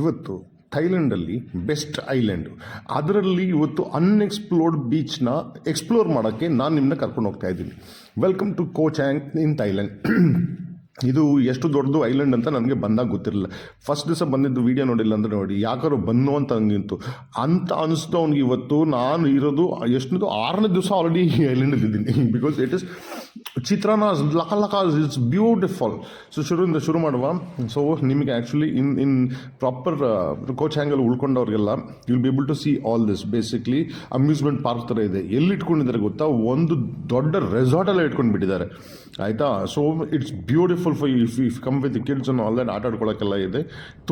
ಇವತ್ತು ಥೈಲ್ಯಾಂಡಲ್ಲಿ best island. ಅದರಲ್ಲಿ ಇವತ್ತು ಅನ್ಎಕ್ಸ್ಪ್ಲೋರ್ಡ್ ಬೀಚ್ನ ಎಕ್ಸ್ಪ್ಲೋರ್ ಮಾಡೋಕ್ಕೆ ನಾನು ನಿಮ್ಮನ್ನ ಕರ್ಕೊಂಡು ಹೋಗ್ತಾ ಇದ್ದೀನಿ. Welcome to Koh Chang in Thailand ಇದು ಎಷ್ಟು ದೊಡ್ಡದು ಐಲ್ಯಾಂಡ್ ಅಂತ ನನಗೆ ಬಂದಾಗ ಗೊತ್ತಿರಲಿಲ್ಲ. ಫಸ್ಟ್ ದಿವಸ ಬಂದಿದ್ದು ವೀಡಿಯೋ ನೋಡಿಲ್ಲ ಅಂದರೆ ನೋಡಿ, ಯಾಕಾರು ಬಂದು ಅಂತ ನಿಂತು. ಅಂತ ಅನಿಸ್ತು ಅವ್ನಿಗೆ ಇವತ್ತು ನಾನು ಇರೋದು ಎಷ್ಟನೇದು ಆರನೇ ದಿವಸ ಆಲ್ರೆಡಿ ಐಲ್ಯಾಂಡಲ್ಲಿ ಇದ್ದೀನಿ ಬಿಕಾಸ್ ಇಟ್ ಇಸ್ ಚಿತ್ರಾನ್ನ ಲಕ ಲಕ ಇಟ್ಸ್ ಬ್ಯೂಟಿಫುಲ್. ಸೊ ಶುರುವಿಂದ ಶುರು ಮಾಡುವ. ಸೊ ನಿಮಗೆ actually in in proper Koh ಹ್ಯಾಂಗಲ್ಲಿ ಉಳ್ಕೊಂಡವ್ರಿಗೆಲ್ಲ will be able to see all this basically amusement park ಥರ ಇದೆ. ಎಲ್ಲಿ ಇಟ್ಕೊಂಡಿದ್ದಾರೆ ಗೊತ್ತಾ? ಒಂದು ದೊಡ್ಡ ರೆಸಾರ್ಟಲ್ಲೇ ಇಟ್ಕೊಂಡು ಬಿಟ್ಟಿದ್ದಾರೆ ಆಯಿತಾ? So it's beautiful for if if come with kids all ಆಟ ಆಡ್ಕೊಳ್ಳೋಕ್ಕೆಲ್ಲ ಇದೆ.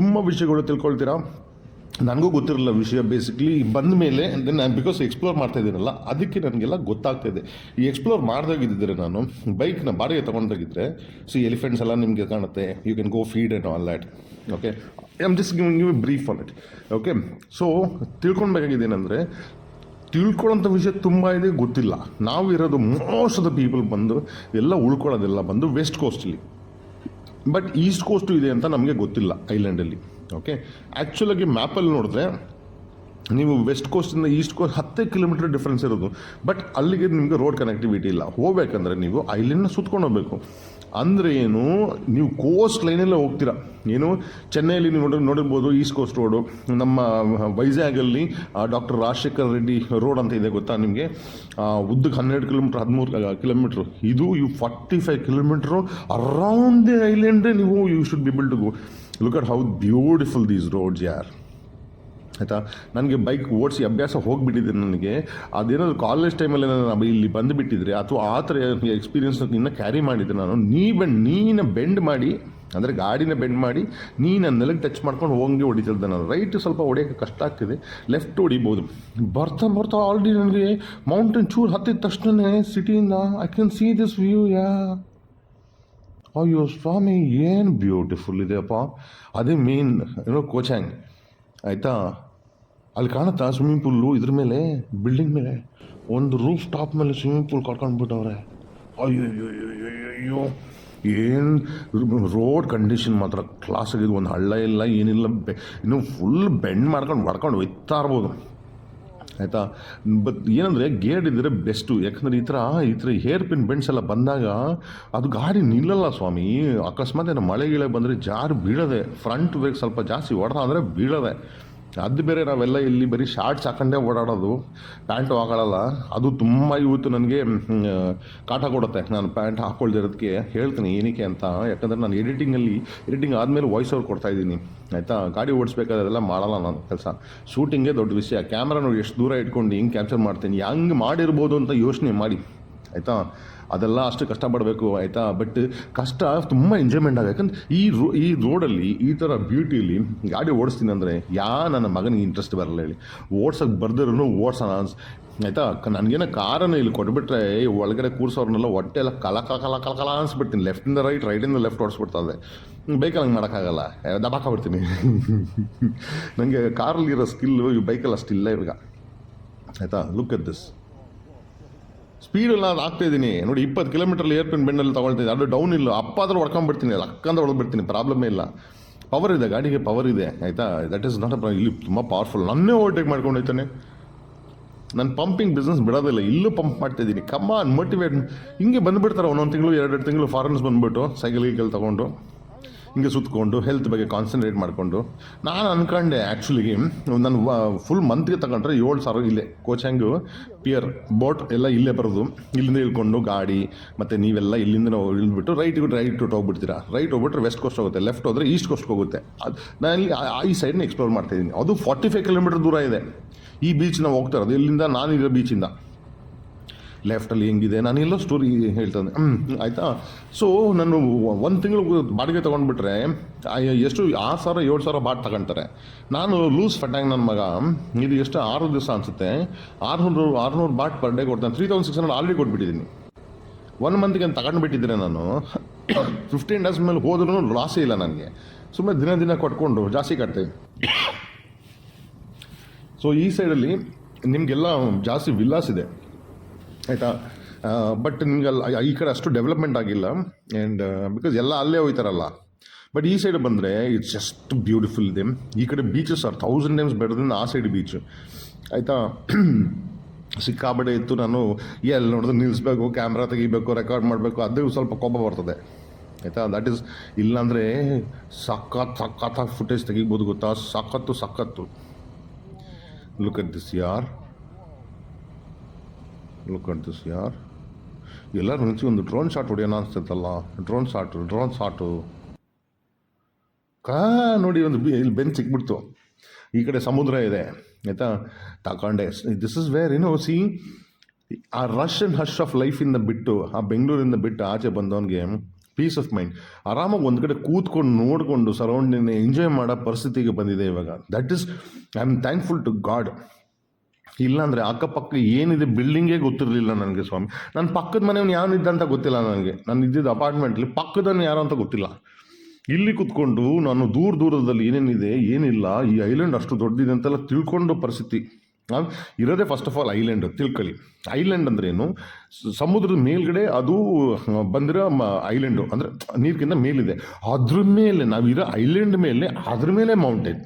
ತುಂಬ ವಿಷಯಗಳು ತಿಳ್ಕೊಳ್ತೀರಾ? ನನಗೂ ಗೊತ್ತಿರಲಿಲ್ಲ ವಿಷಯ. ಬೇಸಿಕ್ಲಿ ಬಂದ ಮೇಲೆ ನಾನು ಬಿಕಾಸ್ ಎಕ್ಸ್ಪ್ಲೋರ್ ಮಾಡ್ತಾ ಇದ್ದೀನಲ್ಲ, ಅದಕ್ಕೆ ನನಗೆಲ್ಲ ಗೊತ್ತಾಗ್ತಾ ಇದೆ. ಈ ಎಕ್ಸ್ಪ್ಲೋರ್ ಮಾಡ್ದಾಗಿದ್ದರೆ ನಾನು ಬೈಕ್ನ ಬಾಡಿಗೆ ತೊಗೊಂಡಾಗಿದ್ದರೆ ಸೊ ಎಲಿಫೆಂಟ್ಸ್ ಎಲ್ಲ ನಿಮಗೆ ಕಾಣುತ್ತೆ. You can go feed and all that okay I am just giving you brief on it okay so ತಿಳ್ಕೊಳ್ಬೇಕಾಗಿದ್ದೇನೆಂದರೆ ತಿಳ್ಕೊಳ್ಳೋಂಥ ವಿಷಯ ತುಂಬ ಇದೆ, ಗೊತ್ತಿಲ್ಲ. ನಾವು ಇರೋದು ಮೋಸ್ಟ್ ಆಫ್ ದ ಪೀಪಲ್ ಬಂದು ಎಲ್ಲ ಉಳ್ಕೊಳ್ಳೋದೆಲ್ಲ, ಬಂದು ವೆಸ್ಟ್ ಕೋಸ್ಟಲ್ಲಿ ಬಟ್ ಈಸ್ಟ್ ಕೋಸ್ಟು ಇದೆ ಅಂತ ನಮಗೆ ಗೊತ್ತಿಲ್ಲ ಐಲ್ಯಾಂಡಲ್ಲಿ ಓಕೆ ಆ್ಯಕ್ಚುಲಾಗಿ ಮ್ಯಾಪಲ್ಲಿ ನೋಡಿದ್ರೆ ನೀವು ವೆಸ್ಟ್ ಕೋಸ್ಟಿಂದ ಈಸ್ಟ್ ಕೋಸ್ಟ್ ಹತ್ತೇ ಕಿಲೋಮೀಟರ್ ಡಿಫ್ರೆನ್ಸ್ ಇರೋದು. ಬಟ್ ಅಲ್ಲಿಗೆ ನಿಮಗೆ ರೋಡ್ ಕನೆಕ್ಟಿವಿಟಿ ಇಲ್ಲ. ಹೋಗ್ಬೇಕಂದ್ರೆ ನೀವು ಐಲ್ಯಾಂಡ್ನ ಸುತ್ಕೊಂಡು ಹೋಗಬೇಕು. ಅಂದರೆ ಏನು? ನೀವು ಕೋಸ್ಟ್ ಲೈನಲ್ಲೇ ಹೋಗ್ತೀರಾ. ಏನು? ಚೆನ್ನೈಯಲ್ಲಿ ನೀವು ನೋಡಿ, ನೋಡಿರ್ಬೋದು ಈಸ್ಟ್ ಕೋಸ್ಟ್ ರೋಡು ನಮ್ಮ ವೈಜಾಗಲ್ಲಿ ಡಾಕ್ಟರ್ ರಾಜಶೇಖರ್ ರೆಡ್ಡಿ ರೋಡ್ ಅಂತ ಇದೆ ಗೊತ್ತಾ ನಿಮಗೆ? ಉದ್ದಕ್ಕೆ ಹನ್ನೆರಡು ಕಿಲೋಮೀಟ್ರ್ ಹದಿಮೂರು ಕಿಲೋಮೀಟ್ರು ಇದು you forty five kilometre around the ಐಲ್ಯಾಂಡೇ ನೀವು you should be able to go look at how beautiful these roads ಯಾರ್ ಆಯಿತಾ? ನನಗೆ ಬೈಕ್ ಓಡಿಸಿ ಅಭ್ಯಾಸ ಹೋಗಿಬಿಟ್ಟಿದೆ ನನಗೆ. ಅದೇನಾದ್ರು ಕಾಲೇಜ್ ಟೈಮಲ್ಲಿ ನಾನು ಇಲ್ಲಿ ಬಂದುಬಿಟ್ಟಿದ್ರೆ ಅಥವಾ ಆ ಥರ ಎಕ್ಸ್ಪೀರಿಯನ್ಸ್ ಇನ್ನೂ ಕ್ಯಾರಿ ಮಾಡಿದ್ದೆ ನಾನು, ನೀ ಬೆಂಡ್ ನೀನ ಬೆಂಡ್ ಮಾಡಿ, ಅಂದರೆ ಗಾಡಿನ ಬೆಂಡ್ ಮಾಡಿ ನೀ ನನ್ನ ನೆಲಕ್ಕೆ ಟಚ್ ಮಾಡ್ಕೊಂಡು ಹೋಗಿ ಹೊಡಿತಿದ್ದೆ ನಾನು. ರೈಟ್ ಸ್ವಲ್ಪ ಹೊಡೆಯೋಕೆ ಕಷ್ಟ ಆಗ್ತಿದೆ. ಲೆಫ್ಟ್ ಹೊಡಿಬೋದು. ಬರ್ತಾ ಬರ್ತಾ ಆಲ್ರೆಡಿ ನನಗೆ ಮೌಂಟೇನ್ ಚೂರು ಹತ್ತಿದ ತಕ್ಷಣ ಸಿಟಿಯಿಂದ I can see this view yeah ಅಯ್ಯೋ ಸ್ವಾಮಿ ಏನು ಬ್ಯೂಟಿಫುಲ್ ಇದೆಯಪ್ಪ ಅದೇ ಮೇನ್ ಏನೋ ಕೋಚಾಂಗ್ ಆಯಿತಾ ಅಲ್ಲಿ ಕಾಣುತ್ತಾ ಸ್ವಿಮ್ಮಿಂಗ್ ಪೂಲು ಇದ್ರ ಮೇಲೆ ಬಿಲ್ಡಿಂಗ್ ಮೇಲೆ ಒಂದು ರೂಫ್ ಟಾಪ್ ಮೇಲೆ ಸ್ವಿಮ್ಮಿಂಗ್ ಪೂಲ್ ಕಟ್ಕೊಂಡ್ಬಿಟ್ಟವ್ರೆ ಅಯ್ಯೋ ಅಯ್ಯೋ ಅಯ್ಯೋ ಏನು ರೋಡ್ ಕಂಡೀಷನ್ ಮಾತ್ರ ಕ್ಲಾಸ್ ಒಂದು ಹಳ್ಳ ಇಲ್ಲ ಏನಿಲ್ಲ ಬೆ ಇನ್ನು ಫುಲ್ ಬೆಂಡ್ ಮಾಡ್ಕೊಂಡು ಹೊಡ್ಕೊಂಡು ಒಯ್ತಾ ಇರ್ಬೋದು ಆಯಿತಾ? ಬಟ್ ಏನಂದರೆ ಗೇರ್ ಇದ್ದರೆ ಬೆಸ್ಟು ಯಾಕಂದರೆ ಈ ಥರ ಈ ಥರ ಹೇರ್ ಪಿನ್ ಬೆಂಡ್ಸ್ ಎಲ್ಲ ಬಂದಾಗ ಅದು ಗಾಡಿ ನಿಲ್ಲಲ್ಲ ಸ್ವಾಮಿ. ಅಕಸ್ಮಾತ್ ಏನೋ ಮಳೆ ಗಿಳೆ ಬಂದರೆ ಜಾರು ಬೀಳದೆ ಫ್ರಂಟ್ ಬ್ರೇಕ್ ಸ್ವಲ್ಪ ಜಾಸ್ತಿ ಹೊಡೆದ ಅಂದರೆ ಬೀಳದೆ. ಅದು ಬೇರೆ ನಾವೆಲ್ಲ ಇಲ್ಲಿ ಬರೀ ಶಾರ್ಟ್ಸ್ ಹಾಕೊಂಡೇ ಓಡಾಡೋದು ಪ್ಯಾಂಟು ಹಾಕೊಳ್ಳಲ್ಲ. ಅದು ತುಂಬ ಇವತ್ತು ನನಗೆ ಕಾಟ ಕೊಡುತ್ತೆ. ನಾನು ಪ್ಯಾಂಟ್ ಹಾಕ್ಕೊಳ್ದಿರೋದಕ್ಕೆ ಹೇಳ್ತೀನಿ ಏನಕ್ಕೆ ಅಂತ. ಯಾಕಂದರೆ ನಾನು ಎಡಿಟಿಂಗಲ್ಲಿ ಎಡಿಟಿಂಗ್ ಆದಮೇಲೆ ವಾಯ್ಸ್ ಓವರ್ ಕೊಡ್ತಾ ಇದ್ದೀನಿ. ಆಯಿತಾ? ಗಾಡಿ ಓಡಿಸ್ಬೇಕಾದ್ರೆಲ್ಲ ಮಾಡಲ್ಲ ನಾನು ಕೆಲಸ. ಶೂಟಿಂಗೇ ದೊಡ್ಡ ವಿಷಯ. ಕ್ಯಾಮ್ರಾ ನೋಡಿ ಎಷ್ಟು ದೂರ ಇಟ್ಕೊಂಡು ಹಿಂಗೆ ಕ್ಯಾಪ್ಚರ್ ಮಾಡ್ತೀನಿ, ಹೆಂಗೆ ಮಾಡಿರ್ಬೋದು ಅಂತ ಯೋಚನೆ ಮಾಡಿ. ಆಯಿತಾ? ಅದೆಲ್ಲ ಅಷ್ಟು ಕಷ್ಟಪಡಬೇಕು ಆಯಿತಾ? ಬಟ್ ಕಷ್ಟ ತುಂಬ ಎಂಜಾಯ್ಮೆಂಟ್ ಆಗ ಯಾಕಂದ್ರೆ ಈ ರೋ, ಈ ರೋಡಲ್ಲಿ ಈ ಥರ ಬ್ಯೂಟಿಲಿ ಗಾಡಿ ಓಡಿಸ್ತೀನಿ ಅಂದರೆ ಯಾ ನನ್ನ ಮಗನಿಗೆ ಇಂಟ್ರೆಸ್ಟ್ ಬರಲ್ಲ ಹೇಳಿ. ಓಡ್ಸೋಕೆ ಬರ್ದಿರೂ ಓಡ್ಸೋಣ ಅನ್ಸ್, ಆಯಿತಾ? ನನಗೇನೋ ಕಾರನ್ನು ಇಲ್ಲಿ ಕೊಟ್ಬಿಟ್ರೆ ಒಳಗಡೆ ಕೂರಿಸೋರ್ನೆಲ್ಲ ಹೊಟ್ಟೆ ಎಲ್ಲ ಕಲ ಕಲ ಕಲ ಕಲ ಕಲ ಅನ್ಸ್ಬಿಡ್ತೀನಿ. ಲೆಫ್ಟಿಂದ ರೈಟ್ ರೈಟಿಂದ ಲೆಫ್ಟ್ ಓಡಿಸ್ಬಿಡ್ತದೆ ಬೈಕಲ್ಲಿ ಹಂಗೆ ಮಾಡೋಕ್ಕಾಗಲ್ಲ. ದಬಾಕಾಬಿಡ್ತೀನಿ ನನಗೆ ಕಾರಲ್ಲಿರೋ ಸ್ಕಿಲ್ಲು ಈ ಬೈಕಲ್ಲಿ ಅಷ್ಟಿಲ್ಲ ಇವಾಗ. ಆಯಿತಾ? ಲುಕ್ ಎಟ್ ದಿಸ್ ಸ್ಪೀಡೆಲ್ಲ ನಾನು ಆಗ್ತಾಯಿದ್ದೀನಿ ನೋಡಿ, ಇಪ್ಪತ್ತು ಕಿಲೋಮೀಟರ್ ಏರ್ಪಿನ್ ಬೆಂಡಲ್ಲಿ ತೊಗೊಳ್ತಿದ್ದೆ ಅದು ಡೌನ್ ಇಲ್ಲ. ಅಪ್ಪ ಆದ್ರೆ ಹೊಡ್ಕೊಂಡ್ಬಿಡ್ತೀನಿ. ಅಕ್ಕಂದ ಹೊಡೆದ್ಬಿಡ್ತೀನಿ ಪ್ರಾಬ್ಲಮೇ ಇಲ್ಲ. ಪವರ್ ಇದೆ, ಗಾಡಿಗೆ ಪವರ್ ಇದೆ. ಆಯಿತಾ? That is not a problem ಇಲ್ಲಿ ತುಂಬ ಪವರ್ಫುಲ್ ನನ್ನೇ ಓವರ್ಟೇಕ್ ಮಾಡ್ಕೊಂಡು ಹೋಯ್ತಾನೆ. ನಾನು ಪಂಪಿಂಗ್ ಬಿಸ್ನೆಸ್ ಬಿಡೋದಿಲ್ಲ ಇಲ್ಲೂ. ಪಂಪ್ ಮಾಡ್ತಾಯಿದ್ದೀನಿ ಕಮ್ಮ ಮೋಟಿವೇಟ್ ಹಿಂಗೆ ಬಂದುಬಿಡ್ತಾರೆ. ಒಂದೊಂದು ತಿಂಗಳು, ಎರಡೆರಡು ತಿಂಗಳು ಫಾರಿನ್ಸ್ ಬಂದುಬಿಟ್ಟು ಸೈಕಲ್ ಗೀಕಲ್ ತೊಗೊಂಡು. ಹಿಂಗೆ ಸುತ್ತಕೊಂಡು ಹೆಲ್ತ್ ಬಗ್ಗೆ ಕಾನ್ಸಂಟ್ರೇಟ್ ಮಾಡಿಕೊಂಡು, ನಾನು ಅಂದ್ಕೊಂಡೆ ಆ್ಯಕ್ಚುಲಿ ನಾನು ಫುಲ್ ಮಂತ್ಗೆ ತಗೊಂಡ್ರೆ ಏಳು ಸಾವಿರ ಇಲ್ಲೇ ಕೋಚಂಗು ಪಿಯರ್ ಬೋಟ್ ಎಲ್ಲ ಇಲ್ಲೇ ಬರೋದು. ಇಲ್ಲಿಂದ ಇಳ್ಕೊಂಡು ಗಾಡಿ, ಮತ್ತು ನೀವೆಲ್ಲ ಇಲ್ಲಿಂದ ನಾವು ಇಳಿದ್ಬಿಟ್ಟು ರೈಟ್ಗೆ ರೈಟ್ ಹೋಗ್ಬಿಡ್ತೀರಾ? ರೈಟ್ ಹೋಗ್ಬಿಟ್ರೆ ವೆಸ್ಟ್ ಕೋಸ್ಟ್ ಹೋಗುತ್ತೆ ಲೆಫ್ಟ್ ಹೋದರೆ ಈಸ್ಟ್ ಕೋಸ್ಟ್ ಹೋಗುತ್ತೆ. ಅದು, ನಾನು ಇಲ್ಲಿ ಆ- ಈ ಸೈಡ್ನ ಎಕ್ಸ್ಪ್ಲೋರ್ ಮಾಡ್ತಾಯಿದ್ದೀನಿ ಅದು ಫಾರ್ಟಿ ಫೈವ್ ಕಿಲೋಮೀಟರ್ ದೂರ ಇದೆ. ಈ ಬೀಚ್ ನಾವು ಹೋಗ್ತಾ ಇರೋದು. ಇಲ್ಲಿಂದ ನಾನಿರೋ ಬೀಚಿಂದ ಲೆಫ್ಟಲ್ಲಿ ಹೆಂಗಿದೆ? ನಾನು ಎಲ್ಲೋ ಸ್ಟೋರಿ ಹೇಳ್ತಾನೆ ಆಯಿತಾ? ಸೊ ನಾನು ಒಂದು ತಿಂಗಳು ಬಾಡಿಗೆ ತೊಗೊಂಡ್ಬಿಟ್ರೆ ಎಷ್ಟು ಆರು ಸಾವಿರ, ಏಳು ಸಾವಿರ ಬಾಟ್ ತಗೊಂತಾರೆ. ನಾನು ಲೂಸ್ ಫಟ್ಯಾಂಗ್ ನನ್ನ ಮಗ, ಇದು ಎಷ್ಟು ಆರು ದಿವಸ ಅನಿಸುತ್ತೆ? ಆರುನೂರು ಆರುನೂರು ಬಾಟ್ ಪರ್ ಡೇ ಕೊಡ್ತಾನೆ. Three thousand six hundred already ಕೊಟ್ಬಿಟ್ಟಿದ್ದೀನಿ. One ಮಂತ್ಗೆ ತಗೊಂಡ್ಬಿಟ್ಟಿದ್ರೆ ನಾನು ಫಿಫ್ಟೀನ್ ಡೇಸ್ ಮೇಲೆ ಹೋದ್ರೂ ಲಾಸೇ ಇಲ್ಲ ನನಗೆ. ಸುಮ್ಮನೆ ದಿನ ದಿನ ಕೊಟ್ಕೊಂಡು ಜಾಸ್ತಿ ಕಟ್ತೇವೆ ಸೊ ಈ ಸೈಡಲ್ಲಿ ನಿಮಗೆಲ್ಲ ಜಾಸ್ತಿ ವಿಲ್ಲಾಸ್ ಇದೆ. ಆಯಿತಾ? ಬಟ್ ನಿಮ್ಗೆ ಅಲ್ಲಿ ಈ ಕಡೆ ಅಷ್ಟು ಡೆವಲಪ್ಮೆಂಟ್ ಆಗಿಲ್ಲ. ಆ್ಯಂಡ್ ಬಿಕಾಸ್ ಎಲ್ಲ ಅಲ್ಲೇ ಹೋಯ್ತಾರಲ್ಲ. ಬಟ್ ಈ ಸೈಡ್ ಬಂದರೆ ಇಟ್ಸ್ ಜಸ್ಟ್ ಬ್ಯೂಟಿಫುಲ್ ಇದೆ. ಈ ಕಡೆ beaches are thousand times better ಆ ಸೈಡ್ ಬೀಚ್ ಆಯಿತಾ? ಸಿಕ್ಕಾಬಡೆ ಇತ್ತು ನಾನು ಎಲ್ಲಿ ನೋಡಿದ್ರೆ ನಿಲ್ಲಿಸ್ಬೇಕು ಕ್ಯಾಮ್ರಾ ತೆಗಿಬೇಕು ರೆಕಾರ್ಡ್ ಮಾಡಬೇಕು, ಅದೇ ಸ್ವಲ್ಪ ಕೋಪ ಬರ್ತದೆ. ಆಯಿತಾ? ದಟ್ ಈಸ್ ಇಲ್ಲಾಂದರೆ ಸಖತ್ ಸಖತ್ತಾಗಿ ಫುಟೇಜ್ ತೆಗಿಬೋದು ಗೊತ್ತಾ? ಸಖತ್ತು ಸಖತ್ತು. ಲುಕ್ ಅಟ್ ದಿಸ್ ಯಾರ್? ಲುಕ್ ಅಟ್ ದಿಸ್ ಯಾರ್ ಎಲ್ಲರೂ ನಿಲ್ಸಿ ಒಂದು ಡ್ರೋನ್ ಶಾಟ್ ಹೊಡೆಯೋಣ ಅನಿಸ್ತೈತಲ್ಲ ಡ್ರೋನ್ ಶಾಟು ಡ್ರೋನ್ ಶಾಟು ಕಾ ನೋಡಿ ಒಂದು ಇಲ್ಲಿ ಬೆಂಚ್ ಸಿಕ್ಬಿಡ್ತು ಈ ಕಡೆ ಸಮುದ್ರ ಇದೆ ಆಯಿತಾ ತಗೊಂಡೆ ದಿಸ್ ಇಸ್ ವೇರ್ ಏನೋ see a rush and hush of ಲೈಫಿಂದ ಬಿಟ್ಟು ಆ ಬೆಂಗಳೂರಿಂದ ಬಿಟ್ಟು ಆಚೆ ಬಂದವನಿಗೆ ಪೀಸ್ ಆಫ್ ಮೈಂಡ್ ಆರಾಮಾಗಿ ಒಂದು ಕಡೆ ಕೂತ್ಕೊಂಡು ನೋಡಿಕೊಂಡು ಸರೌಂಡಿಂಗ್ ಎಂಜಾಯ್ ಮಾಡೋ ಪರಿಸ್ಥಿತಿಗೆ ಬಂದಿದೆ ಇವಾಗ that is I am thankful to God ಇಲ್ಲಾಂದರೆ ಅಕ್ಕಪಕ್ಕ ಏನಿದೆ ಬಿಲ್ಡಿಂಗೇ ಗೊತ್ತಿರಲಿಲ್ಲ ನನಗೆ ಸ್ವಾಮಿ. ನನ್ನ ಪಕ್ಕದ ಮನೆಯವ್ನು ಯಾವನಿದ್ದ ಅಂತ ಗೊತ್ತಿಲ್ಲ ನನಗೆ. ನಾನು ಇದ್ದಿದ್ದು ಅಪಾರ್ಟ್ಮೆಂಟ್ಲಿ ಪಕ್ಕದನ್ನು ಯಾರು ಅಂತ ಗೊತ್ತಿಲ್ಲ. ಇಲ್ಲಿ ಕುತ್ಕೊಂಡು ನಾನು ದೂರ ದೂರದಲ್ಲಿ ಏನೇನಿದೆ, ಏನಿಲ್ಲ, ಈ ಐಲ್ಯಾಂಡ್ ಅಷ್ಟು ದೊಡ್ಡದಿದೆ ಅಂತೆಲ್ಲ ತಿಳ್ಕೊಂಡು ಪರಿಸ್ಥಿತಿ. ಇರೋದೇ ಫಸ್ಟ್ ಆಫ್ ಆಲ್ ಐಲ್ಯಾಂಡ್ ತಿಳ್ಕೊಳ್ಳಿ ಐಲ್ಯಾಂಡ್ ಅಂದ್ರೆ ಏನು ಸಮುದ್ರದ ಮೇಲ್ಗಡೆ ಅದು ಬಂದಿರೋ ಐಲ್ಯಾಂಡು ಅಂದರೆ ನೀರಿಗಿಂತ ಮೇಲಿದೆ. ಅದ್ರ ಮೇಲೆ ನಾವಿರೋ ಐಲ್ಯಾಂಡ್ ಮೇಲೆ, ಅದ್ರ ಮೇಲೆ ಮೌಂಟೇನ್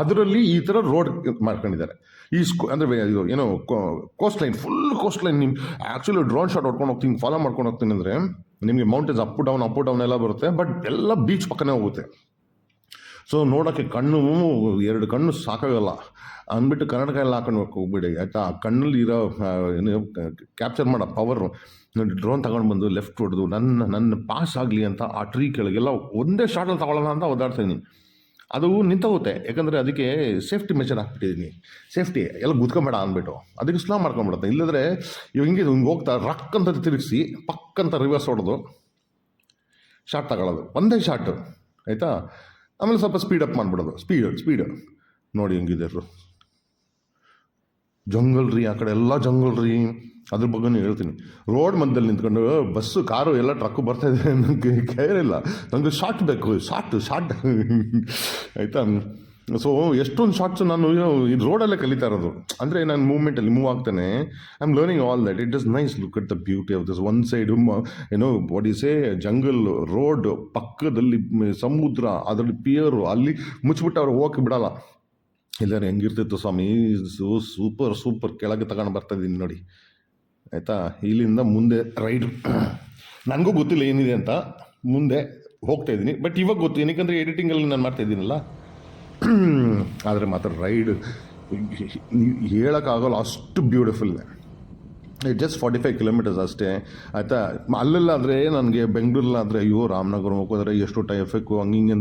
ಅದರಲ್ಲಿ ಈ ಥರ ರೋಡ್ ಮಾಡ್ಕೊಂಡಿದ್ದಾರೆ. ಈ ಸ್ಕೂ ಅಂದರೆ ಇದು ಏನೋ coast line full coast line ನಿಮ್ಮ ಆ್ಯಕ್ಚುಲಿ ಡ್ರೋನ್ ಶಾಟ್ ಹೊಡ್ಕೊಂಡು ಹೋಗ್ತೀನಿ ಫಾಲೋ ಮಾಡ್ಕೊಂಡು ಹೋಗ್ತೀನಿ ಅಂದರೆ ನಿಮಗೆ mountains up down up down ಎಲ್ಲ ಬರುತ್ತೆ ಬಟ್ ಎಲ್ಲ ಬೀಚ್ ಪಕ್ಕನೇ ಹೋಗುತ್ತೆ. ಸೊ ನೋಡೋಕ್ಕೆ ಕಣ್ಣು, ಎರಡು ಕಣ್ಣು ಸಾಕಾಗಲ್ಲ. ಅಂದ್ಬಿಟ್ಟು ಕರ್ನಾಟಕ ಎಲ್ಲ ಹಾಕೊಂಡು ಹೋಗ್ಬಿಡಿ, ಆಯಿತಾ? ಕಣ್ಣಲ್ಲಿ ಇರೋ ಏನು ಕ್ಯಾಪ್ಚರ್ ಮಾಡೋ ಪವರು ಡ್ರೋನ್ ತಗೊಂಡು ಬಂದು ಲೆಫ್ಟ್ ಹೊಡೆದು, ನನ್ನ ನನ್ನ ಪಾಸ್ ಆಗಲಿ ಅಂತ ಆ ಟ್ರೀ ಕೆಳಗೆಲ್ಲ ಒಂದೇ ಶಾರ್ಟಲ್ಲಿ ತಗೊಳ್ಳೋಣ ಅಂತ ಓದಾಡ್ತೀನಿ ಅದು ನಿಂತೋಗುತ್ತೆ. ಯಾಕಂದರೆ ಅದಕ್ಕೆ ಸೇಫ್ಟಿ ಮೆಷರ್ ಹಾಕ್ಬಿಟ್ಟಿದ್ದೀನಿ ಸೇಫ್ಟಿ ಎಲ್ಲ ಗುದ್ಕೊಂಬೇಡ ಅಂದ್ಬಿಟ್ಟು. ಅದಕ್ಕೆ ಸ್ಲೋ ಮಾಡ್ಕೊಂಬಿಡುತ್ತೆ ಇಲ್ಲದ್ರೆ ಇವಾಗ ಹಿಂಗೆ ಹಿಂಗೆ ಹೋಗ್ತಾ ರಕ್ ಅಂತ ತಿರುಗಿಸಿ ಪಕ್ಕಂತ ರಿವರ್ಸ್ ಹೊಡೆದು ಶಾರ್ಟ್ ತಗೊಳ್ಳೋದು. ಒಂದೇ ಶಾರ್ಟು ಆಯಿತಾ? ಆಮೇಲೆ ಸ್ವಲ್ಪ ಸ್ಪೀಡ್ ಅಪ್ ಮಾಡಿಬಿಡೋದು. ಸ್ಪೀಡ್ ಸ್ಪೀಡ್ ನೋಡಿ ಹೆಂಗಿದೆ ಅದು ಜಂಗಲ್ ರೀ, ಆ ಕಡೆ ಎಲ್ಲ ಜಂಗಲ್ ರೀ, ಅದ್ರ ಬಗ್ಗೆನೂ ಹೇಳ್ತೀನಿ. ರೋಡ್ ಮಧ್ಯದಲ್ಲಿ ನಿಂತ್ಕೊಂಡು ಬಸ್ಸು ಕಾರು, ಎಲ್ಲ ಟ್ರಕ್ಕು ಬರ್ತಾ ಇದೆ ನನಗೆ ಕೇರ್ ಇಲ್ಲ. ನನಗೆ ಶಾರ್ಟ್ ಬೇಕು ಶಾರ್ಟ್ ಶಾರ್ಟ್ ಆಯಿತಾ? ಸೊ ಎಷ್ಟೊಂದು ಶಾರ್ಟ್ಸು ನಾನು, ಇದು ರೋಡಲ್ಲೇ ಕಲಿತಾ ಇರೋದು. ಅಂದರೆ ನಾನು ಮೂವ್ಮೆಂಟಲ್ಲಿ ಮೂವ್ ಆಗ್ತಾನೆ. I am learning all that it is nice look at the beauty of this one side ಏನೋ ವಾಟ್ ಈಸ್ ಜಂಗಲ್ ರೋಡ್ ಪಕ್ಕದಲ್ಲಿ, ಸಮುದ್ರ, ಅದರಲ್ಲಿ ಪಿಯರು ಅಲ್ಲಿ ಮುಚ್ಚಿಬಿಟ್ಟು ಅವ್ರು ಹೋಗಕ್ಕೆ ಬಿಡಲ್ಲ ಎಲ್ಲರೂ ಹೆಂಗಿರ್ತಿತ್ತು ಸ್ವಾಮಿ? ಸೂ ಸೂಪರ್ ಸೂಪರ್ ಕೆಳಗೆ ತಗೊಂಡು ಬರ್ತಾ ಇದ್ದೀನಿ ನೋಡಿ. ಆಯಿತಾ? ಇಲ್ಲಿಂದ ಮುಂದೆ ರೈಡ್ ನನಗೂ ಗೊತ್ತಿಲ್ಲ ಏನಿದೆ ಅಂತ. ಮುಂದೆ ಹೋಗ್ತಾ ಇದ್ದೀನಿ. ಬಟ್ ಇವಾಗ ಗೊತ್ತು, ಏನಕ್ಕಂದರೆ ಎಡಿಟಿಂಗಲ್ಲಿ ನಾನು ಮಾಡ್ತಾ ಇದ್ದೀನಲ್ಲ. ಆದರೆ ಮಾತ್ರ ರೈಡ್ ಹೇಳೋಕ್ಕಾಗಲ್ಲ. ಅಷ್ಟು beautiful just forty five kilometres ಅಷ್ಟೇ. ಆಯಿತಾ? ಅಲ್ಲೆಲ್ಲಾದರೆ ನನಗೆ ಬೆಂಗಳೂರಲ್ಲಾದರೆ ಅಯ್ಯೋ, ರಾಮನಗರ ಹೋಗೋದ್ರೆ ಎಷ್ಟು ಟ್ರಾಫಿಕ್ಕು ಹಂಗೆ ಹಿಂಗೆ.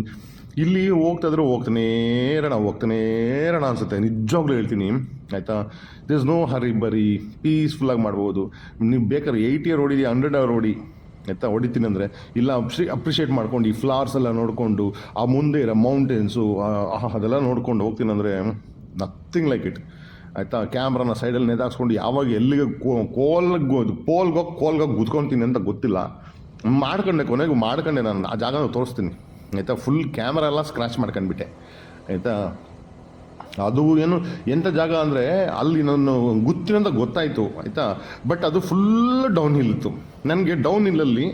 ಇಲ್ಲಿ ಹೋಗ್ತಾ ಇದ್ರೆ ಹೋಗ್ತಾನೇ ಇರೋಣ ಹೋಗ್ತಾನೇ ಇರೋಣ ಅನಿಸುತ್ತೆ. ನಿಜವಾಗ್ಲೂ ಹೇಳ್ತೀನಿ. ಆಯಿತಾ? ದಿಸ್ ನೋ ಹರಿ ಬರಿ ಪೀಸ್ಫುಲ್ಲಾಗಿ ಮಾಡ್ಬೋದು. ನೀವು ಬೇಕಾದ್ರೆ ಏಯ್ಟಿ ಇಯರ್ ಹೊಡಿದಿ ಹಂಡ್ರೆಡ್ ಅವರ್ ಓಡಿ. ಆಯಿತಾ? ಹೊಡಿತೀನಿ ಅಂದರೆ. ಇಲ್ಲ ಅಪ್ರಿ ಅಪ್ರಿಷಿಯೇಟ್ ಮಾಡ್ಕೊಂಡು ಈ ಫ್ಲವರ್ಸ್ ಎಲ್ಲ ನೋಡಿಕೊಂಡು, ಆ ಮುಂದೆ ಇರೋ ಮೌಂಟೇನ್ಸು ಅದೆಲ್ಲ ನೋಡ್ಕೊಂಡು ಹೋಗ್ತೀನಿ ಅಂದರೆ ನಥಿಂಗ್ ಲೈಕ್ ಇಟ್ ಆಯಿತಾ? ಕ್ಯಾಮ್ರಾನ ಸೈಡಲ್ಲಿ ನೇತಾಕ್ಸ್ಕೊಂಡು ಯಾವಾಗ ಎಲ್ಲಿಗೆ ಕೋಲ್ಗೆ ಪೋಲ್ಗೆ ಹೋಗಿ ಕೋಲ್ಗೆ ಹೋಗಿ ಗುದ್ಕೊತೀನಿ ಅಂತ ಗೊತ್ತಿಲ್ಲ. ಮಾಡ್ಕೊಂಡೆ ಕೊನೆಗೆ ಮಾಡ್ಕೊಂಡೆ ನಾನು. ಆ ಜಾಗನ ತೋರಿಸ್ತೀನಿ. ಆಯಿತಾ? ಫುಲ್ ಕ್ಯಾಮ್ರಾ ಎಲ್ಲ ಸ್ಕ್ರ್ಯಾಚ್ ಮಾಡ್ಕೊಂಡ್ಬಿಟ್ಟೆ. ಆಯಿತಾ? ಅದು ಏನು ಎಂಥ ಜಾಗ ಅಂದರೆ ಅಲ್ಲಿ ನಾನು ಗುತ್ತಿನಂತ ಗೊತ್ತಾಯಿತು. ಆಯಿತಾ? ಬಟ್ ಅದು ಫುಲ್ ಡೌನ್ ಹಿಲ್ ಇತ್ತು. ನನಗೆ ಡೌನ್ ಹಿಲ್ಲಲ್ಲಿ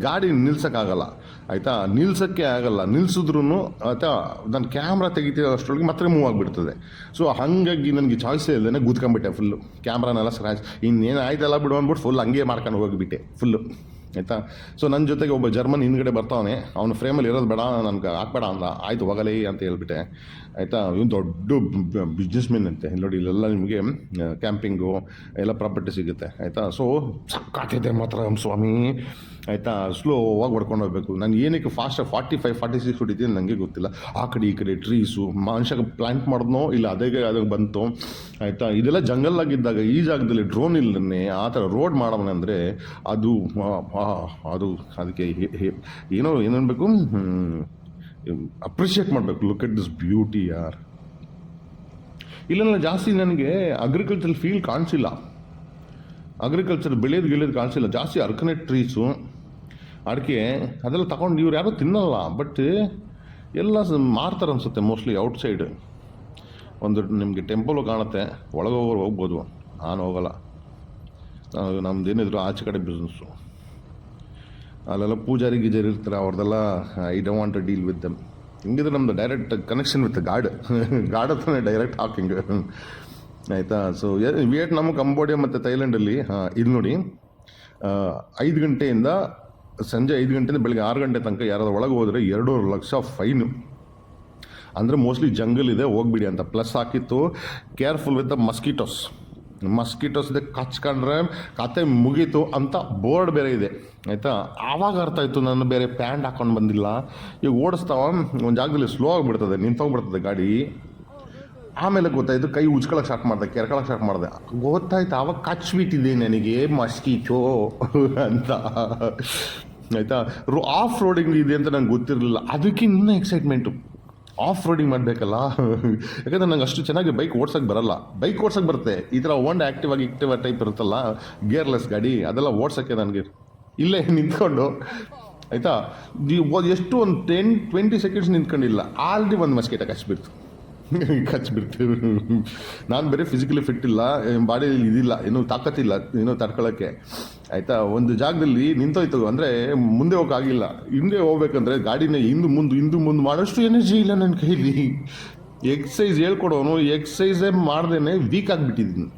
ಗಾಡಿ ನಿಲ್ಸೋಕ್ಕಾಗಲ್ಲ. ಆಯಿತಾ? ನಿಲ್ಸೋಕ್ಕೆ ಆಗಲ್ಲ. ನಿಲ್ಸಿದ್ರು ಆಯಿತಾ? ನಾನು ಕ್ಯಾಮ್ರಾ ತೆಗಿತೀರ ಅಷ್ಟರೊಳಗೆ ಮಾತ್ರ ಮೂವ್ ಆಗಿಬಿಡ್ತದೆ. ಸೊ ಹಾಗಾಗಿ ನನಗೆ ಚಾಯ್ಸೇ ಇಲ್ಲದೇ ಗುದ್ಕೊಂಬಿಟ್ಟೆ ಫುಲ್ಲು ಕ್ಯಾಮ್ರಾನೆಲ್ಲ ಸ್ಕ್ರ್ಯಾಚ್ ಇನ್ನೇನು ಆಯ್ತಲ್ಲ ಬಿಡು ಅಂದ್ಬಿಟ್ಟು ಫುಲ್ ಹಂಗೆ ಮಾಡ್ಕೊಂಡು ಹೋಗಿಬಿಟ್ಟೆ. ಫುಲ್ಲು ಆಯಿತಾ? ಸೊ ನನ್ನ ಜೊತೆಗೆ ಒಬ್ಬ ಜರ್ಮನ್ ಹಿಂದ್ಗಡೆ ಬರ್ತಾವನೆ. ಅವನು ಫ್ರೇಮಲ್ಲಿ ಇರೋದು ಬೇಡ, ನನಗೆ ಹಾಕ್ಬೇಡ ಅಂದ. ಆಯ್ತು, ಹೋಗಲೇ ಅಂತ ಹೇಳ್ಬಿಟ್ಟೆ. ಆಯಿತಾ? ಇವನು ದೊಡ್ಡ ಬಿಸ್ನೆಸ್ ಮೆನ್ ಅಂತೆ. ಇಲ್ಲಿ ನೋಡಿ, ಇಲ್ಲೆಲ್ಲ ನಿಮಗೆ ಕ್ಯಾಂಪಿಂಗು ಎಲ್ಲ ಪ್ರಾಪರ್ಟಿ ಸಿಗುತ್ತೆ. ಆಯಿತಾ? ಸೊ ಸಕ್ಕಾತಿದೆ ಮಾತ್ರ ಸ್ವಾಮಿ. ಆಯಿತಾ? ಸ್ಲೋವಾಗಿ ಹೊಡ್ಕೊಂಡು ಹೋಗ್ಬೇಕು. ನಾನು ಏನಕ್ಕೆ fast forty five forty six ಹೊಡಿತೀನಿ ನನಗೆ ಗೊತ್ತಿಲ್ಲ. ಆ ಕಡೆ, ಈ ಕಡೆ ಟ್ರೀಸು ಮನುಷ್ಯ ಪ್ಲ್ಯಾಂಟ್ ಮಾಡಿದ್ನೋ, ಇಲ್ಲ ಅದೇ ಅದಕ್ಕೆ ಬಂತು. ಆಯಿತಾ? ಇದೆಲ್ಲ ಜಂಗಲ್ಲಾಗಿದ್ದಾಗ ಈ ಜಾಗದಲ್ಲಿ ಡ್ರೋನ್ ಇಲ್ಲನೇ ಆ ಥರ ರೋಡ್ ಮಾಡೋಣ ಅಂದರೆ ಅದು ಅದು ಅದಕ್ಕೆ ಏನೋ ಏನನ್ಬೇಕು ಅಪ್ರಿಷಿಯೇಟ್ ಮಾಡಬೇಕು. ಲುಕ್ ಎಟ್ ದಿಸ್ ಬ್ಯೂಟಿ ಯಾರ್? ಇಲ್ಲ ಜಾಸ್ತಿ ನನಗೆ ಅಗ್ರಿಕಲ್ಚರ್ ಫೀಲ್ ಕಾಣಿಸಿಲ್ಲ. ಅಗ್ರಿಕಲ್ಚರ್ ಬೆಳೆಯೋದು ಗಿಳಿಯೋದು ಕಾಣಿಸಿಲ್ಲ. ಜಾಸ್ತಿ ಅರ್ಕನೆಟ್ ಟ್ರೀಸು ಅಡಿಕೆ, ಅದೆಲ್ಲ ತಗೊಂಡು ಇವ್ರು ಯಾರೂ ತಿನ್ನಲ್ಲ. ಬಟ್ ಎಲ್ಲ ಮಾರ್ತಾರೆ ಅನಿಸುತ್ತೆ ಮೋಸ್ಟ್ಲಿ ಔಟ್ಸೈಡ್ ಒಂದು ನಿಮಗೆ ಟೆಂಪಲು ಕಾಣುತ್ತೆ. ಒಳಗೋಗೋರು ಹೋಗ್ಬೋದು. ನಾನು ಹೋಗಲ್ಲ. ನಾವು ನಮ್ದೇನಿದ್ರು ಆಚೆ ಕಡೆ ಬಿಸ್ನೆಸ್ಸು ಅಲ್ಲೆಲ್ಲ ಪೂಜಾರಿ ಗೀಜಾರಿ ಇರ್ತಾರೆ ಅವ್ರದ್ದೆಲ್ಲ I don't want to deal with them ಹಿಂಗಿದ್ರೆ ನಮ್ಮದು direct connection with God God ಹತ್ರನೇ ಡೈರೆಕ್ಟ್ ಹಾಕಿಂಗ್ ಆಯಿತಾ? ಸೊ ವಿಯೆಟ್ನಾಮ್, ಕಂಬೋಡಿಯಾ ಮತ್ತು ಥೈಲ್ಯಾಂಡಲ್ಲಿ ಇದು ನೋಡಿ ಐದು ಗಂಟೆಯಿಂದ ಸಂಜೆ ಐದು ಗಂಟೆಯಿಂದ ಬೆಳಗ್ಗೆ ಆರು ಗಂಟೆ ತನಕ ಯಾರಾದ್ರೂ ಒಳಗೆ ಹೋದರೆ ಎರಡೂವರೆ ಲಕ್ಷ ಫೈನು ಅಂದರೆ ಮೋಸ್ಟ್ಲಿ ಜಂಗಲ್ ಇದೆ, ಹೋಗ್ಬಿಡಿ ಅಂತ. ಪ್ಲಸ್ ಹಾಕಿತ್ತು careful with the mosquitoes mosquitoes ಇದೆ, ಕಚ್ಕೊಂಡ್ರೆ ಕತೆ ಮುಗೀತು ಅಂತ ಬೋರ್ಡ್ ಬೇರೆ ಇದೆ, ಆಯಿತಾ? ಆವಾಗ ಅರ್ಥ ಆಯಿತು ನಾನು ಬೇರೆ ಪ್ಯಾಂಟ್ ಹಾಕೊಂಡು ಬಂದಿಲ್ಲ. ಈಗ ಓಡಿಸ್ತಾವ, ಒಂದು ಜಾಗದಲ್ಲಿ ಸ್ಲೋ ಆಗಿಬಿಡ್ತದೆ, ನಿಂತೋಗ್ಬಿಡ್ತದೆ ಗಾಡಿ. ಆಮೇಲೆ ಗೊತ್ತಾಯಿತು ಕೈ ಉಜ್ಕೊಳಕ್ಕೆ ಸ್ಟಾರ್ಟ್ ಮಾಡಿದೆ ಕೆರ್ಕೊಳಕ್ಕೆ ಸ್ಟಾರ್ಟ್ ಮಾಡಿದೆ. ಗೊತ್ತಾಯ್ತು, ಆವಾಗ ಕಚ್ಬಿಟ್ಟಿದೆ ನನಗೆ ಮಸ್ಕಿಚೋ ಅಂತ. ಆಯಿತಾ? ರೋ ಆಫ್ ರೋಡಿಂಗ್ ಇದೆ ಅಂತ ನಂಗೆ ಗೊತ್ತಿರಲಿಲ್ಲ, ಅದಕ್ಕೆ ಇನ್ನೂ ಎಕ್ಸೈಟ್ಮೆಂಟು ಆಫ್ ರೋಡಿಂಗ್ ಮಾಡಬೇಕಲ್ಲ? ಯಾಕಂದರೆ ನಂಗೆ ಅಷ್ಟು ಚೆನ್ನಾಗಿ ಬೈಕ್ ಓಡ್ಸೋಕ್ಕೆ ಬರಲ್ಲ. ಬೈಕ್ ಓಡ್ಸೋಕ್ಕೆ ಬರುತ್ತೆ. ಈ ಥರ ಒಂಡ್ ಆ್ಯಕ್ಟಿವ್ ಆಗಿ ಟೈಪ್ ಇರುತ್ತಲ್ಲ ಗೇರ್ಲೆಸ್ ಗಾಡಿ, ಅದೆಲ್ಲ ಓಡ್ಸೋಕ್ಕೆ ನನಗೆ ಇಲ್ಲೇ ನಿಂತ್ಕೊಂಡು. ಆಯಿತಾ? ಎಷ್ಟು ಒಂದು ಟೆನ್ ಟ್ವೆಂಟಿ ಸೆಕೆಂಡ್ಸ್ ನಿಂತ್ಕೊಂಡಿಲ್ಲ. ಆಲ್ರೆಡಿ ಒಂದು ಮಸ್ಕಿಟ ಕಚ್ಬಿಡ್ತು. ಕಚ್ಬಿಡ್ತೀವಿ. ನಾನು ಬೇರೆ ಫಿಸಿಕಲಿ ಫಿಟ್ ಇಲ್ಲ ಬಾಡಿಲಿ ಇದಿಲ್ಲ, ಇನ್ನೂ ತಾಕತ್ತಿಲ್ಲ ಏನೋ ತಡ್ಕೊಳ್ಳೋಕ್ಕೆ ಆಯಿತಾ? ಒಂದು ಜಾಗದಲ್ಲಿ ನಿಂತೋಯ್ತು, ಅಂದರೆ ಮುಂದೆ ಹೋಗೋಕ್ಕಾಗಿಲ್ಲ ಹಿಂದೆ ಹೋಗ್ಬೇಕಂದ್ರೆ ಗಾಡಿನ ಹಿಂದೆ ಮುಂದೆ, ಹಿಂದೂ ಮುಂದೆ ಮಾಡೋಷ್ಟು ಎನರ್ಜಿ ಇಲ್ಲ ನನ್ನ ಕೈಲಿ. ಎಕ್ಸಸೈಸ್ ಹೇಳ್ಕೊಡೋನು ಎಕ್ಸಸೈಸೇ ಮಾಡ್ದೇನೆ ವೀಕ್ ಆಗಿಬಿಟ್ಟಿದ್ದೀನಿ.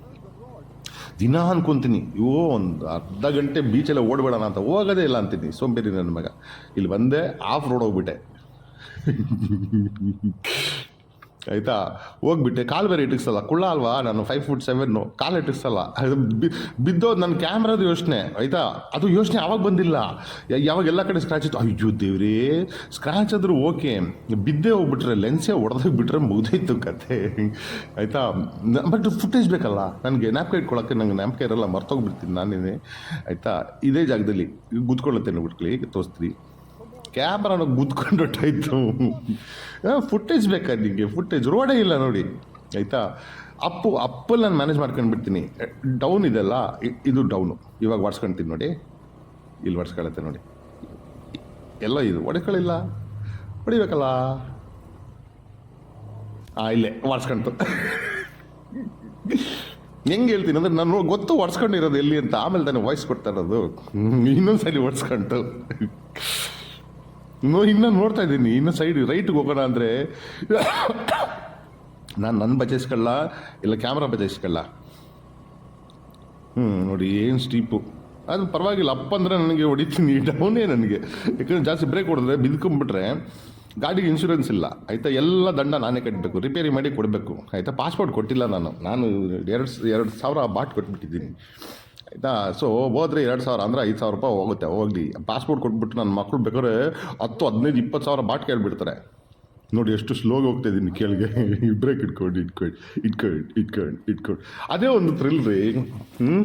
ದಿನ ಅನ್ಕೊಂತೀನಿ ಇವೋ ಒಂದು ಅರ್ಧ ಗಂಟೆ ಬೀಚೆಲ್ಲ ಓಡಬೇಡಣ ಅಂತ ಹೋಗೋದೇ ಇಲ್ಲ ಅಂತೀನಿ. ಸೋಂಬೇರಿ ನನ್ನ ಮಗ. ಇಲ್ಲಿ ಬಂದೆ ಆಫ್ ರೋಡ್ ಹೋಗ್ಬಿಟ್ಟೆ. ಆಯಿತಾ? ಹೋಗ್ಬಿಟ್ಟೆ, ಕಾಲು ಬೇರೆ ಇಟ್ಟಿಸಲ್ಲ ಕುಳ್ಳ ಅಲ್ವಾ? ನಾನು ಫೈವ್ ಫುಟ್ ಸೆವೆನ್ನು ಕಾಲು ಇಟ್ಟಿಸಲ್ಲ ಅದು ಬಿದ್ದೋದು ನನ್ನ ಕ್ಯಾಮ್ರಾದ ಯೋಚನೆ, ಆಯಿತಾ? ಅದು ಯೋಚನೆ ಆವಾಗ ಬಂದಿಲ್ಲ. ಯಾವಾಗ ಎಲ್ಲ ಕಡೆ ಸ್ಕ್ರಾಚ್ ಇತ್ತು. ಅಯ್ಯೋ ದೇವ್ರಿ! ಸ್ಕ್ರಾಚ್ ಆದರೂ ಓಕೆ. ಬಿದ್ದೇ ಹೋಗ್ಬಿಟ್ರೆ, ಲೆನ್ಸೇ ಹೊಡೆದೋಗ್ಬಿಟ್ರೆ ಮುಗ್ದೋಯ್ತು ಕತೆ. ಆಯಿತಾ? ಬಟ್ ಫುಟೇಜ್ ಬೇಕಲ್ಲ? ನನಗೆ ನ್ಯಾಪ್ಕ ಇಟ್ಕೊಳಕ್ಕೆ ನಂಗೆ ನ್ಯಾಪ್ಕ ಇರಲ್ಲ ಮರ್ತೋಗ್ಬಿಡ್ತೀನಿ ನಾನೇನೆ ಆಯಿತಾ? ಇದೇ ಜಾಗದಲ್ಲಿ ಗುದ್ಕೊಳ್ಳುತ್ತೇನೆ ಬಿಟ್ಕೊಳ್ಳಿ ತೋರಿಸ್ತೀನಿ. ಕ್ಯಾಮ್ರಾನ ಗುದ್ಕೊಂಡು ಹೊಟ್ಟಾಯ್ತು ಫುಟೇಜ್ ಬೇಕಾ ನಿಮಗೆ ಫುಟೇಜ್ ರೋಡೇ ಇಲ್ಲ ನೋಡಿ. ಆಯಿತಾ? ಅಪ್ಪು ಅಪ್ಪಲ್ಲಿ ನಾನು ಮ್ಯಾನೇಜ್ ಮಾಡ್ಕೊಂಡು ಬಿಡ್ತೀನಿ. ಡೌನ್ ಇದೆಲ್ಲ? ಇದು ಡೌನು ಇವಾಗ ಒಡ್ಸ್ಕೊಳ್ತೀನಿ ನೋಡಿ. ಇಲ್ಲಿ ಒಡ್ಸ್ಕೊಳತ್ತೆ ನೋಡಿ. ಎಲ್ಲ ಇದು ಒಡ್ಕೊಳ್ಳಿಲ್ಲ. ಹೊಡಿಬೇಕಲ್ಲ? ಹಾಂ ಇಲ್ಲೇ, ಒಡ್ಸ್ಕೊಂತು. ಹೆಂಗೆ ಹೇಳ್ತೀನಿ ಅಂದರೆ ನಾನು ಗೊತ್ತು ಒಡ್ಸ್ಕೊಂಡಿರೋದು ಎಲ್ಲಿ ಅಂತ. ಆಮೇಲೆ ತಾನೇ ವಾಯ್ಸ್ ಕೊಡ್ತಾ ಇರೋದು. ಇನ್ನೊಂದು ಸಲ ಒಡ್ಸ್ಕೊಂಡು ನೋ ಇನ್ನೂ ನೋಡ್ತಾ ಇದ್ದೀನಿ. ಇನ್ನು ಸೈಡ್ ರೈಟ್ಗೆ ಹೋಗೋಣ ಅಂದರೆ, ನಾನು ನನ್ನ ಬಚಾಯಿಸ್ಕೊಳ್ಳ ಇಲ್ಲ ಕ್ಯಾಮ್ರಾ ಬಚಾಯಿಸ್ಕೊಳ್ಳ ಹ್ಞೂ ನೋಡಿ, ಏನು ಸ್ಟೀಪು ಅದು ಪರವಾಗಿಲ್ಲ, ಅಪ್ಪ ಅಂದರೆ ನನಗೆ ಹೊಡಿತೀನಿ ಡೌನೇ ನನಗೆ. ಯಾಕಂದ್ರೆ ಜಾಸ್ತಿ ಬ್ರೇಕ್ ಹೊಡೆದ್ರೆ ಬಿದ್ಕೊಂಬಿಟ್ರೆ, ಗಾಡಿಗೆ ಇನ್ಶೂರೆನ್ಸ್ ಇಲ್ಲ. ಆಯಿತಾ, ಎಲ್ಲ ದಂಡ ನಾನೇ ಕಟ್ಟಬೇಕು ರಿಪೇರಿ ಮಾಡಿ ಕೊಡಬೇಕು. ಆಯಿತಾ ಪಾಸ್ಪೋರ್ಟ್ ಕೊಟ್ಟಿಲ್ಲ ನಾನು. ನಾನು ಎರಡು ಎರಡು ಸಾವಿರ ಬಾಟ್ ಕೊಟ್ಬಿಟ್ಟಿದ್ದೀನಿ. ಆಯಿತಾ? ಸೊ ಹೋದ್ರೆ ಎರಡು ಸಾವಿರ ಅಂದರೆ ಐದು ಸಾವಿರ ರೂಪಾಯಿ ಹೋಗುತ್ತೆ. ಹೋಗಲಿ. ಪಾಸ್ಪೋರ್ಟ್ ಕೊಟ್ಬಿಟ್ಟು ನನ್ನ ಮಕ್ಕಳು ಬೇಕಾದ್ರೆ ಹತ್ತು, ಹದಿನೈದು, ಇಪ್ಪತ್ತು ಸಾವಿರ ಬಾಟ್ ಕೇಳಿಬಿಡ್ತಾರೆ. ನೋಡಿ ಎಷ್ಟು ಸ್ಲೋಗಿ ಹೋಗ್ತಾ ಇದ್ದೀನಿ ಕೆಳಗೆ. ಬ್ರೇಕ್ ಇಟ್ಕೊಂಡು ಇಟ್ಕೊಂಡು ಇಟ್ಕೊಂಡು ಇಟ್ಕೊಂಡು ಇಟ್ಕೊಂಡು. ಅದೇ ಒಂದು ಥ್ರಿಲ್ ರೀ. ಹ್ಞೂ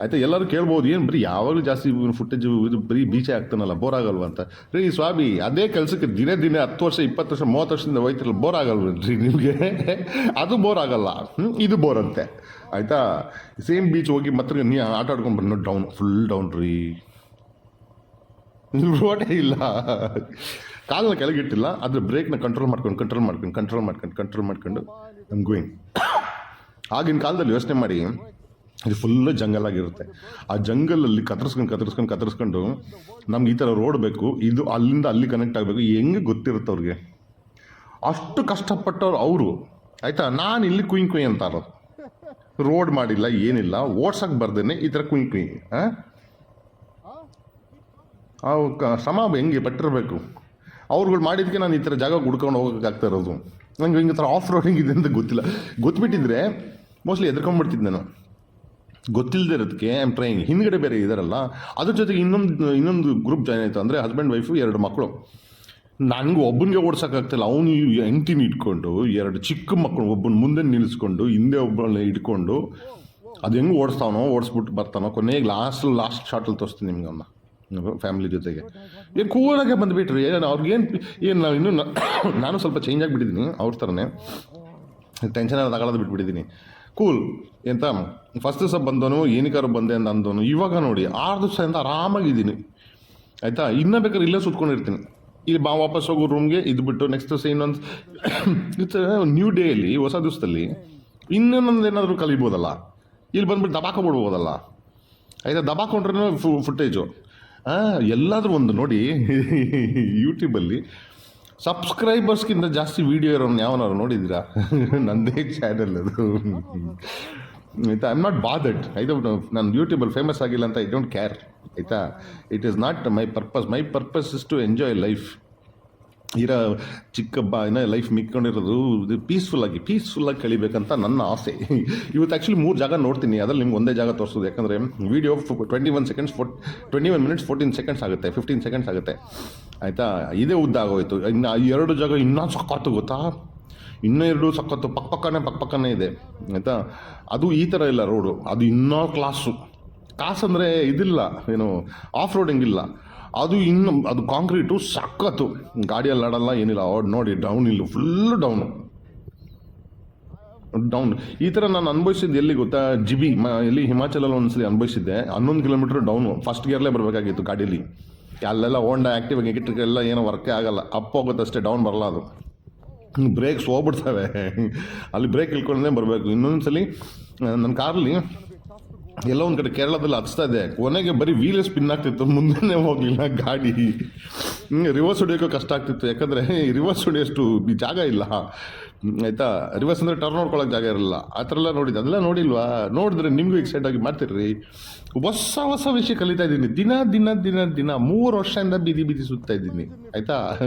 ಆಯ್ತಾ, ಎಲ್ಲರೂ ಕೇಳ್ಬೋದು, ಏನು ಬರೀ ಯಾವಾಗಲೂ ಜಾಸ್ತಿ ಫುಟೇಜ್ ಇದು ಬರೀ ಬೀಚೆ ಆಗ್ತಾನಲ್ಲ ಬೋರ್ ಆಗಲ್ವ ಅಂತ. ರೀ, ಸ್ವಾಮಿ, ಅದೇ ಕೆಲಸಕ್ಕೆ ದಿನೇ ದಿನೇ ಹತ್ತು ವರ್ಷ, ಇಪ್ಪತ್ತು ವರ್ಷ, ಮೂವತ್ತು ವರ್ಷದಿಂದ ಹೋಯ್ತಿರಲ್ಲ ಬೋರ್ ಆಗಲ್ವೇನ್ರಿ ನಿಮಗೆ? ಅದು ಬೋರ್ ಆಗಲ್ಲ? ಇದು ಬೋರ್ ಅಂತೆ. ಆಯಿತಾ? ಸೇಮ್ ಬೀಚ್ ಹೋಗಿ ಮತ್ತೆ ನೀ ಆಟ ಆಡ್ಕೊಂಡು ಬಂದು ಡೌನ್ ಫುಲ್ ಡೌನ್ ರೀ. ರೋಡೇ ಇಲ್ಲ. ಕಾಲನ್ನ ಕೆಳಗಿಟ್ಟಿಲ್ಲ, ಆದರೆ ಬ್ರೇಕ್ನ ಕಂಟ್ರೋಲ್ ಮಾಡ್ಕೊಂಡು ಕಂಟ್ರೋಲ್ ಮಾಡ್ಕೊಂಡು ಕಂಟ್ರೋಲ್ ಮಾಡ್ಕೊಂಡು ಕಂಟ್ರೋಲ್ ಮಾಡ್ಕೊಂಡು ನಮ್ ಗೋಯಿಂಗ್ ಆಗಿನ ಕಾಲದಲ್ಲಿ ಯೋಚನೆ ಮಾಡಿ, ಇದು ಫುಲ್ಲು ಜಂಗಲ್ ಆಗಿರುತ್ತೆ. ಆ ಜಂಗಲಲ್ಲಿ ಕತ್ತರಿಸ್ಕೊಂಡು ಕತ್ತರಿಸ್ಕೊಂಡು ಕತ್ತರಿಸ್ಕೊಂಡು ನಮ್ಗೆ ಈ ಥರ ರೋಡ್ ಬೇಕು, ಇದು ಅಲ್ಲಿಂದ ಅಲ್ಲಿ ಕನೆಕ್ಟ್ ಆಗಬೇಕು, ಹೆಂಗೆ ಗೊತ್ತಿರುತ್ತೆ ಅವ್ರಿಗೆ? ಅಷ್ಟು ಕಷ್ಟಪಟ್ಟವ್ರು ಅವರು, ಆಯಿತಾ? ನಾನು ಇಲ್ಲಿ ಕುಯ್ ಕುಯ್ ಅಂತಾರ ರೋಡ್ ಮಾಡಿಲ್ಲ, ಏನಿಲ್ಲ ಓಡ್ಸಕ್ಕೆ ಬರ್ದೇನೆ ಈ ಥರ ಕುಯ್ ಕುಯ್ ಹಾಂ ಅವು ಶ್ರಮ ಹೆಂಗೆ, ಪಟ್ಟಿರಬೇಕು? ಅವ್ರುಗಳು ಮಾಡಿದ್ದಕ್ಕೆ ನಾನು ಈ ಥರ ಜಾಗ ಹುಡ್ಕೊಂಡು ಹೋಗೋಕ್ಕಾಗ್ತಾ ಇರೋದು. ನನಗೆ ಹಿಂಗೆ ಥರ ಆಫ್ ರೋಡಿಂಗ್ ಇದೆ ಅಂತ ಗೊತ್ತಿಲ್ಲ. ಗೊತ್ತಿಬಿಟ್ಟಿದ್ರೆ ಮೋಸ್ಟ್ಲಿ ಎದ್ಕೊಂಡ್ಬಿಡ್ತಿದ್ದೆ ನಾನು. ಗೊತ್ತಿಲ್ಲದೆ ಇರೋದಕ್ಕೆ ಐ ಆಮ್ ಟ್ರೈಯಿಂಗ್ ಹಿಂದ್ಗಡೆ ಬೇರೆ ಇದಾರಲ್ಲ, ಅದ್ರ ಜೊತೆಗೆ ಇನ್ನೊಂದು ಇನ್ನೊಂದು ಗ್ರೂಪ್ ಜಾಯ್ನ್ ಆಯಿತು. ಅಂದರೆ ಹಸ್ಬೆಂಡ್ ವೈಫು ಎರಡು ಮಕ್ಕಳು ನನಗೆ ಒಬ್ಬನಿಗೆ ಓಡ್ಸೋಕ್ಕಾಗ್ತಿಲ್ಲ ಅವನು ಹೆಂಡ್ತಿನ ಇಟ್ಕೊಂಡು, ಎರಡು ಚಿಕ್ಕ ಮಕ್ಕಳು ಒಬ್ಬನ ಮುಂದೆ ನಿಲ್ಲಿಸ್ಕೊಂಡು, ಹಿಂದೆ ಒಬ್ಬನ ಇಟ್ಕೊಂಡು, ಅದು ಹೆಂಗೆ ಓಡಿಸ್ತಾವನೋ ಓಡಿಸ್ಬಿಟ್ಟು ಬರ್ತಾನೋ, ಕೊನೆಗೆ ಲಾಸ್ಟ್ ಲಾಸ್ಟ್ ಶಾರ್ಟಲ್ಲಿ ತೋರಿಸ್ತೀನಿ ನಿಮ್ಗೆ ಅವನ್ನ ಫ್ಯಾಮಿಲಿ ಜೊತೆಗೆ. ಏನು ಕೂಲಾಗೆ ಬಂದುಬಿಟ್ರಿ. ಏನು ಅವ್ರಿಗೇನು ಏನು ನಾವು ಇನ್ನೂ ನಾನು ಸ್ವಲ್ಪ ಚೇಂಜ್ ಆಗಿಬಿಟ್ಟಿದ್ದೀನಿ ಅವ್ರ ಥರನೇ ಟೆನ್ಷನ್ ಎಲ್ಲ ತಗೊಳ್ಳೋದು ಬಿಟ್ಬಿಟ್ಟಿದ್ದೀನಿ ಕೂಲ್ ಎಂತ ಫಸ್ಟ್ ದಿವಸ ಬಂದವನು ಏನಕ್ಕಾರು ಬಂದೆ ಅಂತ ಅಂದವನು ಇವಾಗ ನೋಡಿ, ಆರು ದಿವಸದಿಂದ ಆರಾಮಾಗಿದ್ದೀನಿ. ಆಯಿತಾ? ಇನ್ನೂ ಬೇಕಾದ್ರೆ ಇಲ್ಲೇ ಸುತ್ಕೊಂಡಿರ್ತೀನಿ. ಇಲ್ಲಿ ಬಾ, ವಾಪಸ್ ಹೋಗೋ ರೂಮ್ಗೆ ಇದು ಬಿಟ್ಟು ನೆಕ್ಸ್ಟ್ ದಿವಸ ಇನ್ನೊಂದು ಇತ್ತು ನ್ಯೂ ಡೇಯಲ್ಲಿ ಹೊಸ ದಿವಸದಲ್ಲಿ. ಇನ್ನೊಂದು ಏನಾದರೂ ಕಲಿಬೋದಲ್ಲ. ಇಲ್ಲಿ ಬಂದ್ಬಿಟ್ಟು ಬಿಡ್ಬೋದಲ್ಲ ಆಯಿತಾ? ದಬಾಕೊಂಡ್ರೂ ಫು ಫುಟೇಜು ಎಲ್ಲಾದರೂ ಒಂದು ನೋಡಿ ಯೂಟ್ಯೂಬಲ್ಲಿ ಸಬ್ಸ್ಕ್ರೈಬರ್ಸ್ಗಿಂತ ಜಾಸ್ತಿ ವೀಡಿಯೋ ಇರೋನು ಯಾವನಾರು ನೋಡಿದ್ದೀರಾ? ನಂದೇ ಚಾನಲ್ ಅದು. ಆಯಿತಾ? ಎಂ ನಾಟ್ ಬಾದಡ್ ಡೋಂಟ್ ನಾನು ಯೂಟ್ಯೂಬಲ್ಲಿ ಫೇಮಸ್ ಆಗಿಲ್ಲ ಅಂತ ಐ ಡೋಂಟ್ ಕೇರ್ ಆಯಿತಾ? It is not my purpose my purpose is to enjoy life ಇರೋ ಚಿಕ್ಕ ಬಾ ಏನೋ ಲೈಫ್ ಮಿಕ್ಕೊಂಡಿರೋದು, ಇದು ಪೀಸ್ಫುಲ್ಲಾಗಿ ಪೀಸ್ಫುಲ್ಲಾಗಿ ಕಳಿಬೇಕಂತ ನನ್ನ ಆಸೆ. ಇವತ್ತು ಆ್ಯಕ್ಚುಲಿ ಮೂರು ಜಾಗ ನೋಡ್ತೀನಿ, ಅದ್ರಲ್ಲಿ ನಿಮ್ಗೆ ಒಂದೇ ಜಾಗ ತೋರಿಸೋದು. ಯಾಕಂದರೆ video twenty one seconds four twenty one minutes fourteen seconds ಆಗುತ್ತೆ ಫಿಫ್ಟೀನ್ ಸೆಕೆಂಡ್ಸ್ ಆಗುತ್ತೆ. ಆಯಿತಾ? ಇದೇ ಉದ್ದ ಆಗೋಯ್ತು. ಇನ್ನು ಎರಡು ಜಾಗ ಇನ್ನೂ ಸಖತ್ತು ಗೊತ್ತಾ? ಇನ್ನೂ ಎರಡು ಸಕ್ಕತ್ತು ಪಕ್ಕ ಪಕ್ಕನೇ ಪಕ್ಕ ಪಕ್ಕನೇ ಇದೆ. ಆಯಿತಾ? ಅದು ಈ ಥರ ಇಲ್ಲ ರೋಡು ಅದು ಇನ್ನೂ ಕ್ಲಾಸು ಕ್ಲಾಸ್ ಅಂದರೆ ಇದಿಲ್ಲ, ಏನು ಆಫ್ ರೋಡಿಂಗ್ ಇಲ್ಲ ಅದು ಇನ್ನು ಅದು ಕಾಂಕ್ರೀಟು ಸಖತ್ತು. ಗಾಡಿಯಲ್ಲಿ ಆಡಲ್ಲ, ಏನಿಲ್ಲ. ನೋಡಿ ಡೌನ್ ಇಲ್ಲ ಫುಲ್ ಡೌನು ಡೌನ್ ಈ ಥರ ನಾನು ಅನುಭವಿಸಿದ್ದು ಎಲ್ಲಿ ಗೊತ್ತಾ? ಜಿಬಿ ಎಲ್ಲಿ ಹಿಮಾಚಲಲ್ಲಿ ಒಂದ್ಸಲಿ ಅನುಭವಿಸಿದ್ದೆ. ಹನ್ನೊಂದು ಕಿಲೋಮೀಟ್ರ್ ಡೌನು ಫಸ್ಟ್ ಗೇರ್ಲೇ ಬರಬೇಕಾಗಿತ್ತು ಗಾಡೀಲಿ. ಅಲ್ಲೆಲ್ಲ ಓಂಡ ಆ್ಯಕ್ಟಿವ್ ಎಲ್ಲ ಏನೋ ವರ್ಕೇ ಆಗಲ್ಲ. ಅಪ್ ಹೋಗುತ್ತೆ ಅಷ್ಟೇ ಡೌನ್ ಬರಲ್ಲ ಅದು. ಬ್ರೇಕ್ಸ್ ಹೋಗ್ಬಿಡ್ತವೆ. ಅಲ್ಲಿ ಬ್ರೇಕ್ ಇಳ್ಕೊಂಡೇ ಬರಬೇಕು. ಇನ್ನೊಂದ್ಸಲಿ, ನನ್ನ ಕಾರಲ್ಲಿ ಎಲ್ಲ ಒಂದು ಕಡೆ ಕೇರಳದಲ್ಲಿ ಹಚ್ತಾ ಇದೆ. ಕೊನೆಗೆ ಬರೀ ವೀಲೇ ಸ್ಪಿನ್ ಆಗ್ತಿತ್ತು. ಮುಂದೆನೇ ಹೋಗಲಿಲ್ಲ ಗಾಡಿ. ರಿವರ್ಸ್ ಹೊಡಿಯೋಕೆ ಕಷ್ಟ ಆಗ್ತಿತ್ತು. ಯಾಕಂದರೆ ರಿವರ್ಸ್ ಹೊಡಿಯೋಷ್ಟು ಜಾಗ ಇಲ್ಲ. ಆಯಿತಾ? ರಿವರ್ಸ್ ಅಂದರೆ ಟರ್ನ್ ನೋಡ್ಕೊಳ್ಳೋಕೆ ಜಾಗ ಇರಲ್ಲ. ಆ ಥರ ಎಲ್ಲ ನೋಡಿದ್ದು. ಅದೆಲ್ಲ ನೋಡಿಲ್ವಾ? ನೋಡಿದ್ರೆ ನಿಮಗೂ ಎಕ್ಸೈಟ್ ಆಗಿ ಮಾಡ್ತಿರ್ರಿ. ಹೊಸ ಹೊಸ ವಿಷಯ ಕಲಿತಾ ಇದ್ದೀನಿ. ದಿನ ದಿನ ದಿನ ದಿನ, ಮೂರು ವರ್ಷದಿಂದ ಬೀದಿ ಬೀದಿ ಸುತ್ತಾ ಇದ್ದೀನಿ. ಆಯಿತಾ?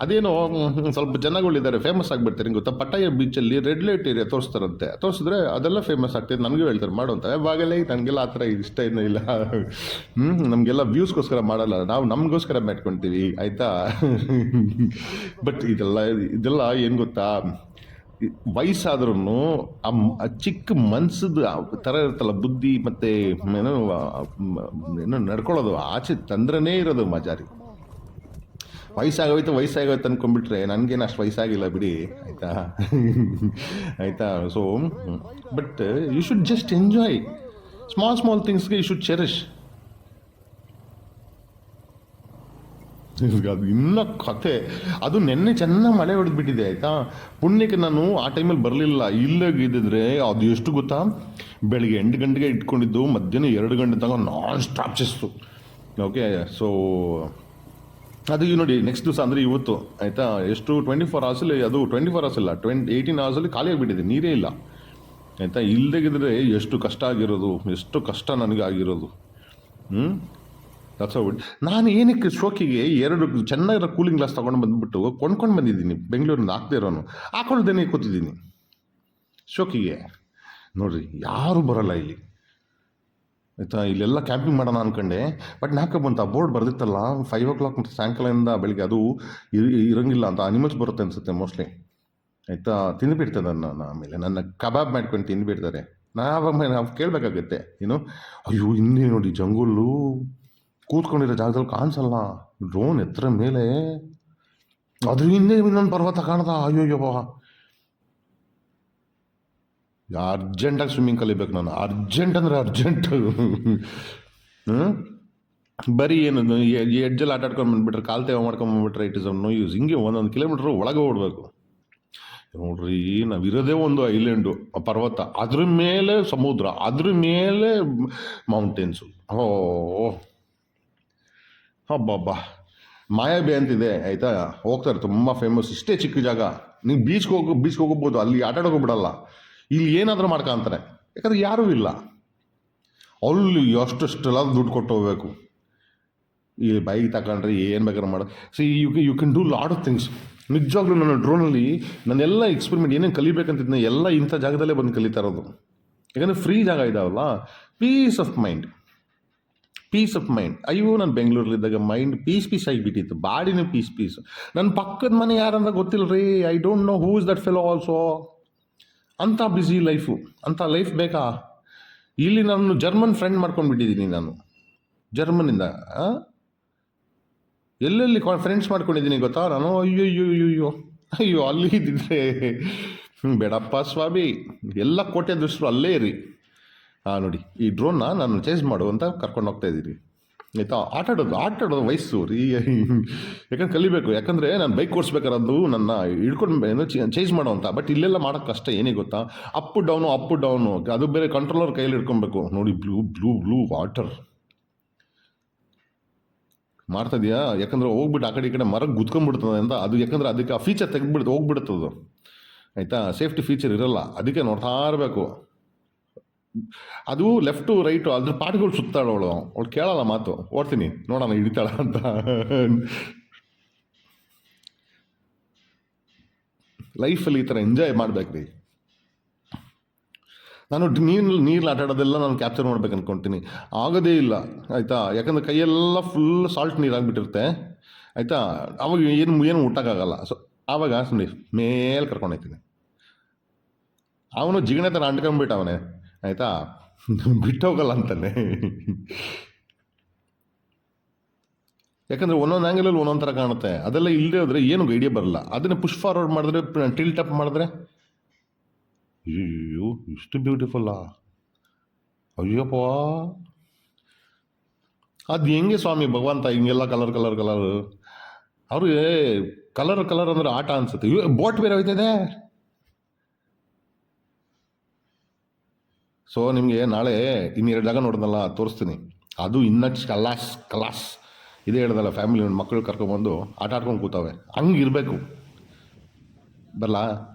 ಅದೇನೋ ಸ್ವಲ್ಪ ಜನಗಳಿದ್ದಾರೆ ಫೇಮಸ್ ಆಗಿಬಿಡ್ತಾರೆ. ಗೊತ್ತಾ? ಪಟ್ಟಾಯ ಬೀಚಲ್ಲಿ ರೆಡ್ ಲೈಟ್ ಏರಿಯಾ ತೋರಿಸ್ತಾರಂತೆ. ತೋರಿಸಿದ್ರೆ ಅದೆಲ್ಲ ಫೇಮಸ್ ಆಗ್ತದೆ. ನನಗೂ ಹೇಳ್ತಾರೆ, ಮಾಡು ಅಂತ. ಬಾಗಲೇ ನನಗೆಲ್ಲ ಆ ಥರ ಇಷ್ಟ ಏನೂ ಇಲ್ಲ. ಹ್ಞೂ ನಮಗೆಲ್ಲ ವ್ಯೂಸ್ಗೋಸ್ಕರ ಮಾಡಲ್ಲ. ನಾವು ನಮಗೋಸ್ಕರ ಮಾಡ್ಕೊತೀವಿ ಆಯಿತಾ? ಬಟ್ ಇದೆಲ್ಲ ಇದೆಲ್ಲ ಏನು ಗೊತ್ತಾ? ವಯಸ್ಸಾದ್ರೂ ಆ ಚಿಕ್ಕ ಮನ್ಸದ ಥರ ಇರುತ್ತಲ್ಲ, ಬುದ್ಧಿ ಮತ್ತು ಏನೋ ಏನೋ ನಡ್ಕೊಳ್ಳೋದು, ಆಚೆ ತಂದ್ರನೇ ಇರೋದು ಮಜಾರಿ. ವಯಸ್ಸಾಗೋಯ್ತು ವಯಸ್ಸಾಗೋಯ್ತು ಅಂದ್ಕೊಂಡ್ಬಿಟ್ರೆ ನನಗೇನು ಅಷ್ಟು ವಯಸ್ಸಾಗಿಲ್ಲ ಬಿಡಿ, ಆಯಿತಾ? ಆಯಿತಾ? So but you should just enjoy small small ಥಿಂಗ್ಸ್ಗೆ you should cherish ಅದು ಇನ್ನ ಕತೆ. ಅದು ನೆನ್ನೆ ಚೆನ್ನಾಗಿ ಮಳೆ ಹೊಡೆದ್ಬಿಟ್ಟಿದೆ, ಆಯಿತಾ? ಪುಣ್ಯಕ್ಕೆ ನಾನು ಆ ಟೈಮಲ್ಲಿ ಬರಲಿಲ್ಲ. ಇಲ್ಲಗಿದ್ದಿದ್ರೆ ಅದು ಎಷ್ಟು ಗೊತ್ತಾ? ಬೆಳಿಗ್ಗೆ ಎಂಟು ಗಂಟೆಗೆ ಇಟ್ಕೊಂಡಿದ್ದು, ಮಧ್ಯಾಹ್ನ ಎರಡು ಗಂಟೆ ತನಕ ನಾನ್ ಸ್ಟಾಪ್ ಚೆಸ್ತು ಓಕೆ ಸೊ ಅದು ಈಗ ನೋಡಿ ನೆಕ್ಸ್ಟ್ ದಿವಸ ಅಂದರೆ ಇವತ್ತು, ಆಯಿತಾ? ಎಷ್ಟು? ಟ್ವೆಂಟಿ ಫೋರ್ ಅವರ್ಸಲ್ಲಿ ಅದು ಟ್ವೆಂಟಿ ಫೋರ್ ಅವರ್ಸ್ ಇಲ್ಲ ಟ್ವೆಂಟಿ ಏಯ್ಟೀನ್ ಅವರ್ಸಲ್ಲಿ ಖಾಲಿ ಆಗಿಬಿಟ್ಟಿದೆ, ನೀರೇ ಇಲ್ಲ. ಆಯಿತಾ? ಇಲ್ಲದಿದ್ರೆ ಎಷ್ಟು ಕಷ್ಟ ಆಗಿರೋದು, ಎಷ್ಟು ಕಷ್ಟ ನನಗೆ ಆಗಿರೋದು. ಹ್ಞೂ ದಟ್ಸ್ ನಾನು ಏನಕ್ಕೆ ಶೋಕಿಗೆ ಎರಡು ಚೆನ್ನಾಗಿರೋ ಕೂಲಿಂಗ್ ಗ್ಲಾಸ್ ತೊಗೊಂಡು ಬಂದ್ಬಿಟ್ಟು ಕೊಂಡ್ಕೊಂಡು ಬಂದಿದ್ದೀನಿ, ಬೆಂಗಳೂರಿಂದ ಹಾಕ್ದೇ ಇರೋನು. ಹಾಕೊಳ್ದೇನೆ ಕೂತಿದ್ದೀನಿ. ಶೋಕಿಗೆ, ನೋಡ್ರಿ, ಯಾರೂ ಬರಲ್ಲ ಇಲ್ಲಿ. ಆಯಿತಾ, ಇಲ್ಲೆಲ್ಲ ಕ್ಯಾಂಪಿಂಗ್ ಮಾಡೋಣ ಅನ್ಕೊಂಡೆ. ಬಟ್ ನಾಲ್ಕು ಬಂತು ಆ ಬೋರ್ಡ್ ಬರ್ದಿತ್ತಲ್ಲ ಫೈವ್ ಓ ಕ್ಲಾಕ್ ಮತ್ತು ಸಾಯಂಕಾಲದಿಂದ ಬೆಳಿಗ್ಗೆ ಅದು ಇರೋಂಗಿಲ್ಲ ಇರಂಗಿಲ್ಲ ಅಂತ ಅನಿಮಲ್ಸ್ ಬರುತ್ತೆ ಅನಿಸುತ್ತೆ ಮೋಸ್ಟ್ಲಿ ಆಯಿತಾ, ತಿಂದುಬಿಡ್ತದೆ ನನ್ನ ಆಮೇಲೆ ನನ್ನ ಕಬಾಬ್ ಮಾಡ್ಕೊಂಡು ತಿಂದುಬಿಡ್ತಾರೆ. ನಾವು ನಾವು ಕೇಳಬೇಕಾಗತ್ತೆ ಏನು ಅಯ್ಯೋ ಇನ್ನೇ ನೋಡಿ ಜಂಗುಲ್ಲು ಕೂತ್ಕೊಂಡಿರೋ ಜಾಗದಲ್ಲಿ ಕಾಣಿಸಲ್ಲ ಡ್ರೋನ್ ಎತ್ತರ ಮೇಲೆ. ಅದ್ರ ಹಿಂದೆ ಇನ್ನೊಂದು ಪರ್ವತ ಕಾಣದ? ಅಯ್ಯೋಯ್ಯವ್ವ ಅರ್ಜೆಂಟಾಗಿ ಸ್ವಿಮ್ಮಿಂಗ್ ಕಲಿಬೇಕು ನಾನು. ಅರ್ಜೆಂಟ್ ಅಂದರೆ ಅರ್ಜೆಂಟ್. ಬರೀ ಏನು ಎಡ್ಜಲ್ಲಿ ಆಟ ಆಡ್ಕೊಂಡು ಬಂದ್ಬಿಟ್ರೆ, ಕಾಲು ತೇವ ಮಾಡ್ಕೊಂಡು ಬಂದುಬಿಟ್ರೆ ಇಟ್ ಇಸ್ ನೋ ಯೂಸ್ ಹಿಂಗೆ ಒಂದೊಂದು ಕಿಲೋಮೀಟ್ರ್ ಒಳಗೆ ಓಡಬೇಕು. ನೋಡ್ರಿ ನಾವಿರೋದೇ ಒಂದು ಐಲ್ಯಾಂಡು ಪರ್ವತ. ಅದ್ರ ಮೇಲೆ ಸಮುದ್ರ, ಅದ್ರ ಮೇಲೆ ಮೌಂಟೇನ್ಸು ಓ ಹಬ್ಬಬ್ಬ. ಮಾಯಾಬಿ ಅಂತಿದೆ, ಆಯಿತಾ? ಹೋಗ್ತಾರೆ, ತುಂಬ ಫೇಮಸ್ ಇಷ್ಟೇ ಚಿಕ್ಕ ಜಾಗ. ನೀವು ಬೀಚ್ಗೆ ಹೋಗೋ ಬೀಚ್ಗೆ ಹೋಗ್ಬೋದು ಅಲ್ಲಿ ಆಟಾಡೋಕೆ ಬಿಡಲ್ಲ. ಇಲ್ಲಿ ಏನಾದರೂ ಮಾಡ್ಕೊಂತಾರೆ. ಯಾಕಂದ್ರೆ ಯಾರೂ ಇಲ್ಲ. ಅಲ್ಲಿ ಎಷ್ಟೆಷ್ಟೆಲ್ಲ ದುಡ್ಡು ಕೊಟ್ಟು ಹೋಗ್ಬೇಕು. ಈ ಬೈಕ್ ತಗೊಂಡ್ರೆ ಏನು ಬೇಕಾದ್ರೆ ಮಾಡೋದು see you you can do lot of things ನಿಜವಾಗ್ಲೂ ನನ್ನ ಡ್ರೋನಲ್ಲಿ ನನ್ನೆಲ್ಲ ಎಕ್ಸ್ಪೆರಿಮೆಂಟ್ ಏನೇನು ಕಲಿಬೇಕಂತಿದ್ನ ಎಲ್ಲ ಇಂಥ ಜಾಗದಲ್ಲೇ ಬಂದು ಕಲಿತಾ ಇರೋದು. ಯಾಕಂದರೆ ಫ್ರೀ ಜಾಗ ಇದಾವಲ್ಲ? Peace of mind peace of mind ಅಯ್ಯೋ, ನಾನು ಬೆಂಗಳೂರಲ್ಲಿದ್ದಾಗ ಮೈಂಡ್ ಪೀಸ್ ಪೀಸ್ ಆಗಿಬಿಟ್ಟಿತ್ತು. ಬಾಡಿನೂ ಪೀಸ್ ಪೀಸ್ ನನ್ನ ಪಕ್ಕದ ಮನೆ ಯಾರಂತ ಗೊತ್ತಿಲ್ಲ ರೀ I don't know who is that fellow also ಅಂಥ ಬ್ಯುಸಿ ಲೈಫು ಅಂಥ ಲೈಫ್ ಬೇಕಾ? ಇಲ್ಲಿ ನಾನು ಜರ್ಮನ್ ಫ್ರೆಂಡ್ ಮಾಡ್ಕೊಂಡ್ಬಿಟ್ಟಿದ್ದೀನಿ ನಾನು. ಜರ್ಮನಿಂದ? ಎಲ್ಲೆಲ್ಲಿ ಫ್ರೆಂಡ್ಸ್ ಮಾಡ್ಕೊಂಡಿದ್ದೀನಿ ಗೊತ್ತಾ? ನಾನು ಅಯ್ಯೋ ಅಯ್ಯೋ ಅಯ್ಯೋ ಅಯ್ಯೋ ಅಲ್ಲಿ ಇದ್ದಿದ್ರೆ. ಬೇಡಪ್ಪ ಸ್ವಾಮಿ. ಎಲ್ಲ ಕೋಟೆ ದೃಷ್ಟರು ಅಲ್ಲೇ ಇರಿ. ಹಾಂ ನೋಡಿ, ಈ ಡ್ರೋನ್ನ ನಾನು ಚೇಂಜ್ ಮಾಡು ಅಂತ ಕರ್ಕೊಂಡು ಹೋಗ್ತಾ ಇದ್ದೀನಿ. ಆಯಿತಾ? ಆಟ ಆಡೋದು ಆಟ ಆಡೋದು ವಯಸ್ಸು ರೀ. ಯಾಕಂದ್ರೆ ಕಲಿಬೇಕು, ಯಾಕಂದರೆ ನಾನು ಬೈಕ್ ಓಡಿಸ್ಬೇಕಾದ್ರೆ ಅದು ನನ್ನ ಹಿಡ್ಕೊಂಡು ಏನೋ ಚೇಂಜ್ ಮಾಡೋ ಅಂತ ಬಟ್ ಇಲ್ಲೆಲ್ಲ ಮಾಡೋಕ್ಕೆ ಕಷ್ಟ ಏನೇ ಗೊತ್ತಾ? ಅಪ್ ಡೌನು ಅಪ್ ಡೌನು ಅದು ಬೇರೆ ಕಂಟ್ರೋಲರ್ ಕೈಯಲ್ಲಿ ಹಿಡ್ಕೊಬೇಕು. ನೋಡಿ ಬ್ಲೂ ಬ್ಲೂ ಬ್ಲೂ ವಾಟರ್ ಮಾಡ್ತಾ ಯಾಕಂದ್ರೆ ಹೋಗ್ಬಿಟ್ಟು ಆ ಕಡೆ ಈ ಕಡೆ ಮರಕ್ಕೆ ಗುದ್ಕೊಂಡ್ಬಿಡ್ತದೆ ಅಂತ. ಅದು ಯಾಕಂದ್ರೆ ಅದಕ್ಕೆ ಆ ಫೀಚರ್ ತೆಗೆದ್ಬಿಡ್ತು, ಹೋಗ್ಬಿಡ್ತದು. ಆಯಿತಾ? ಸೇಫ್ಟಿ ಫೀಚರ್ ಇರಲ್ಲ. ಅದಕ್ಕೆ ನೋಡ್ತಾ ಇರಬೇಕು. ಅದು ಲೆಫ್ಟು ರೈಟು ಅದ್ರ ಪಾಟ್ಗಳು ಸುತ್ತಾಡೋಳು ಅವಳು. ಕೇಳಲ್ಲ ಮಾತು. ಓಡ್ತೀನಿ. ನೋಡೋಣ, ಹಿಡಿತಾಳ ಅಂತ. ಲೈಫಲ್ಲಿ ಈ ಥರ ಎಂಜಾಯ್ ಮಾಡ್ಬೇಕ್ರಿ. ನಾನು ನೀರು ನೀರಲ್ಲಿ ಆಟ ಆಡೋದೆಲ್ಲ ನಾನು ಕ್ಯಾಪ್ಚರ್ ಮಾಡ್ಬೇಕು ಅನ್ಕೊತೀನಿ. ಆಗೋದೇ ಇಲ್ಲ. ಆಯಿತಾ? ಯಾಕಂದ್ರೆ ಕೈಯೆಲ್ಲ ಫುಲ್ ಸಾಲ್ಟ್ ನೀರಾಗ್ಬಿಟ್ಟಿರುತ್ತೆ ಆಯಿತಾ? ಅವಾಗ ಏನು ಏನು ಊಟಕ್ಕಾಗಲ್ಲ ಸೊ ಆವಾಗ ಸುಮ್ಮನೆ ಮೇಲೆ ಕರ್ಕೊಂಡೋಗ್ತೀನಿ ಅವನು ಜಿಗಣೆ ಥರ ಅಂಟ್ಕೊಂಬಿಟ್ಟ ಅವನೇ. ಆಯಿತಾ? ಬಿಟ್ಟೋಗಲ್ಲ ಅಂತಾನೆ. ಯಾಕಂದರೆ ಒಂದೊಂದು ಆ್ಯಂಗಲಲ್ಲಿ ಒಂದೊಂದು ಥರ ಕಾಣುತ್ತೆ. ಅದೆಲ್ಲ ಇಲ್ಲದೆ ಹೋದರೆ ಏನು ಐಡಿಯಾ ಬರಲ್ಲ. ಅದನ್ನು ಪುಷ್ ಫಾರ್ವರ್ಡ್ ಮಾಡಿದ್ರೆ ಟಿಲ್ಟ್ ಅಪ್ ಮಾಡಿದ್ರೆ ಅಯ್ಯೋ ಇಷ್ಟು ಬ್ಯೂಟಿಫುಲ್ಲಾ ಅಯ್ಯಪ್ಪ. ಅದು ಹೆಂಗೆ ಸ್ವಾಮಿ, ಭಗವಂತ ಹಿಂಗೆಲ್ಲ ಕಲರ್ ಕಲರ್ ಕಲರ್ ಅವ್ರಿಗೆ ಕಲರ್ ಕಲರ್ ಅಂದ್ರೆ ಆಟ ಅನ್ಸುತ್ತೆ. ಬೋಟ್ ಬೇರೆ ಹೋಯ್ತಿದೆ. ಸೊ ನಿಮಗೆ ನಾಳೆ ಇನ್ನೆರಡು ಜಾಗ ನೋಡಿದ್ನಲ್ಲ, ತೋರಿಸ್ತೀನಿ. ಅದು ಇನ್ನ ಕಲಾಸ್ ಕಲಾಸ್ ಇದೇ ಹೇಳ್ದಲ್ಲ ಫ್ಯಾಮಿಲಿ ಮಕ್ಕಳು ಕರ್ಕೊಂಬಂದು ಆಟ ಆಡ್ಕೊಂಡು ಹಂಗೆ ಇರಬೇಕು. ಬರಲಾ?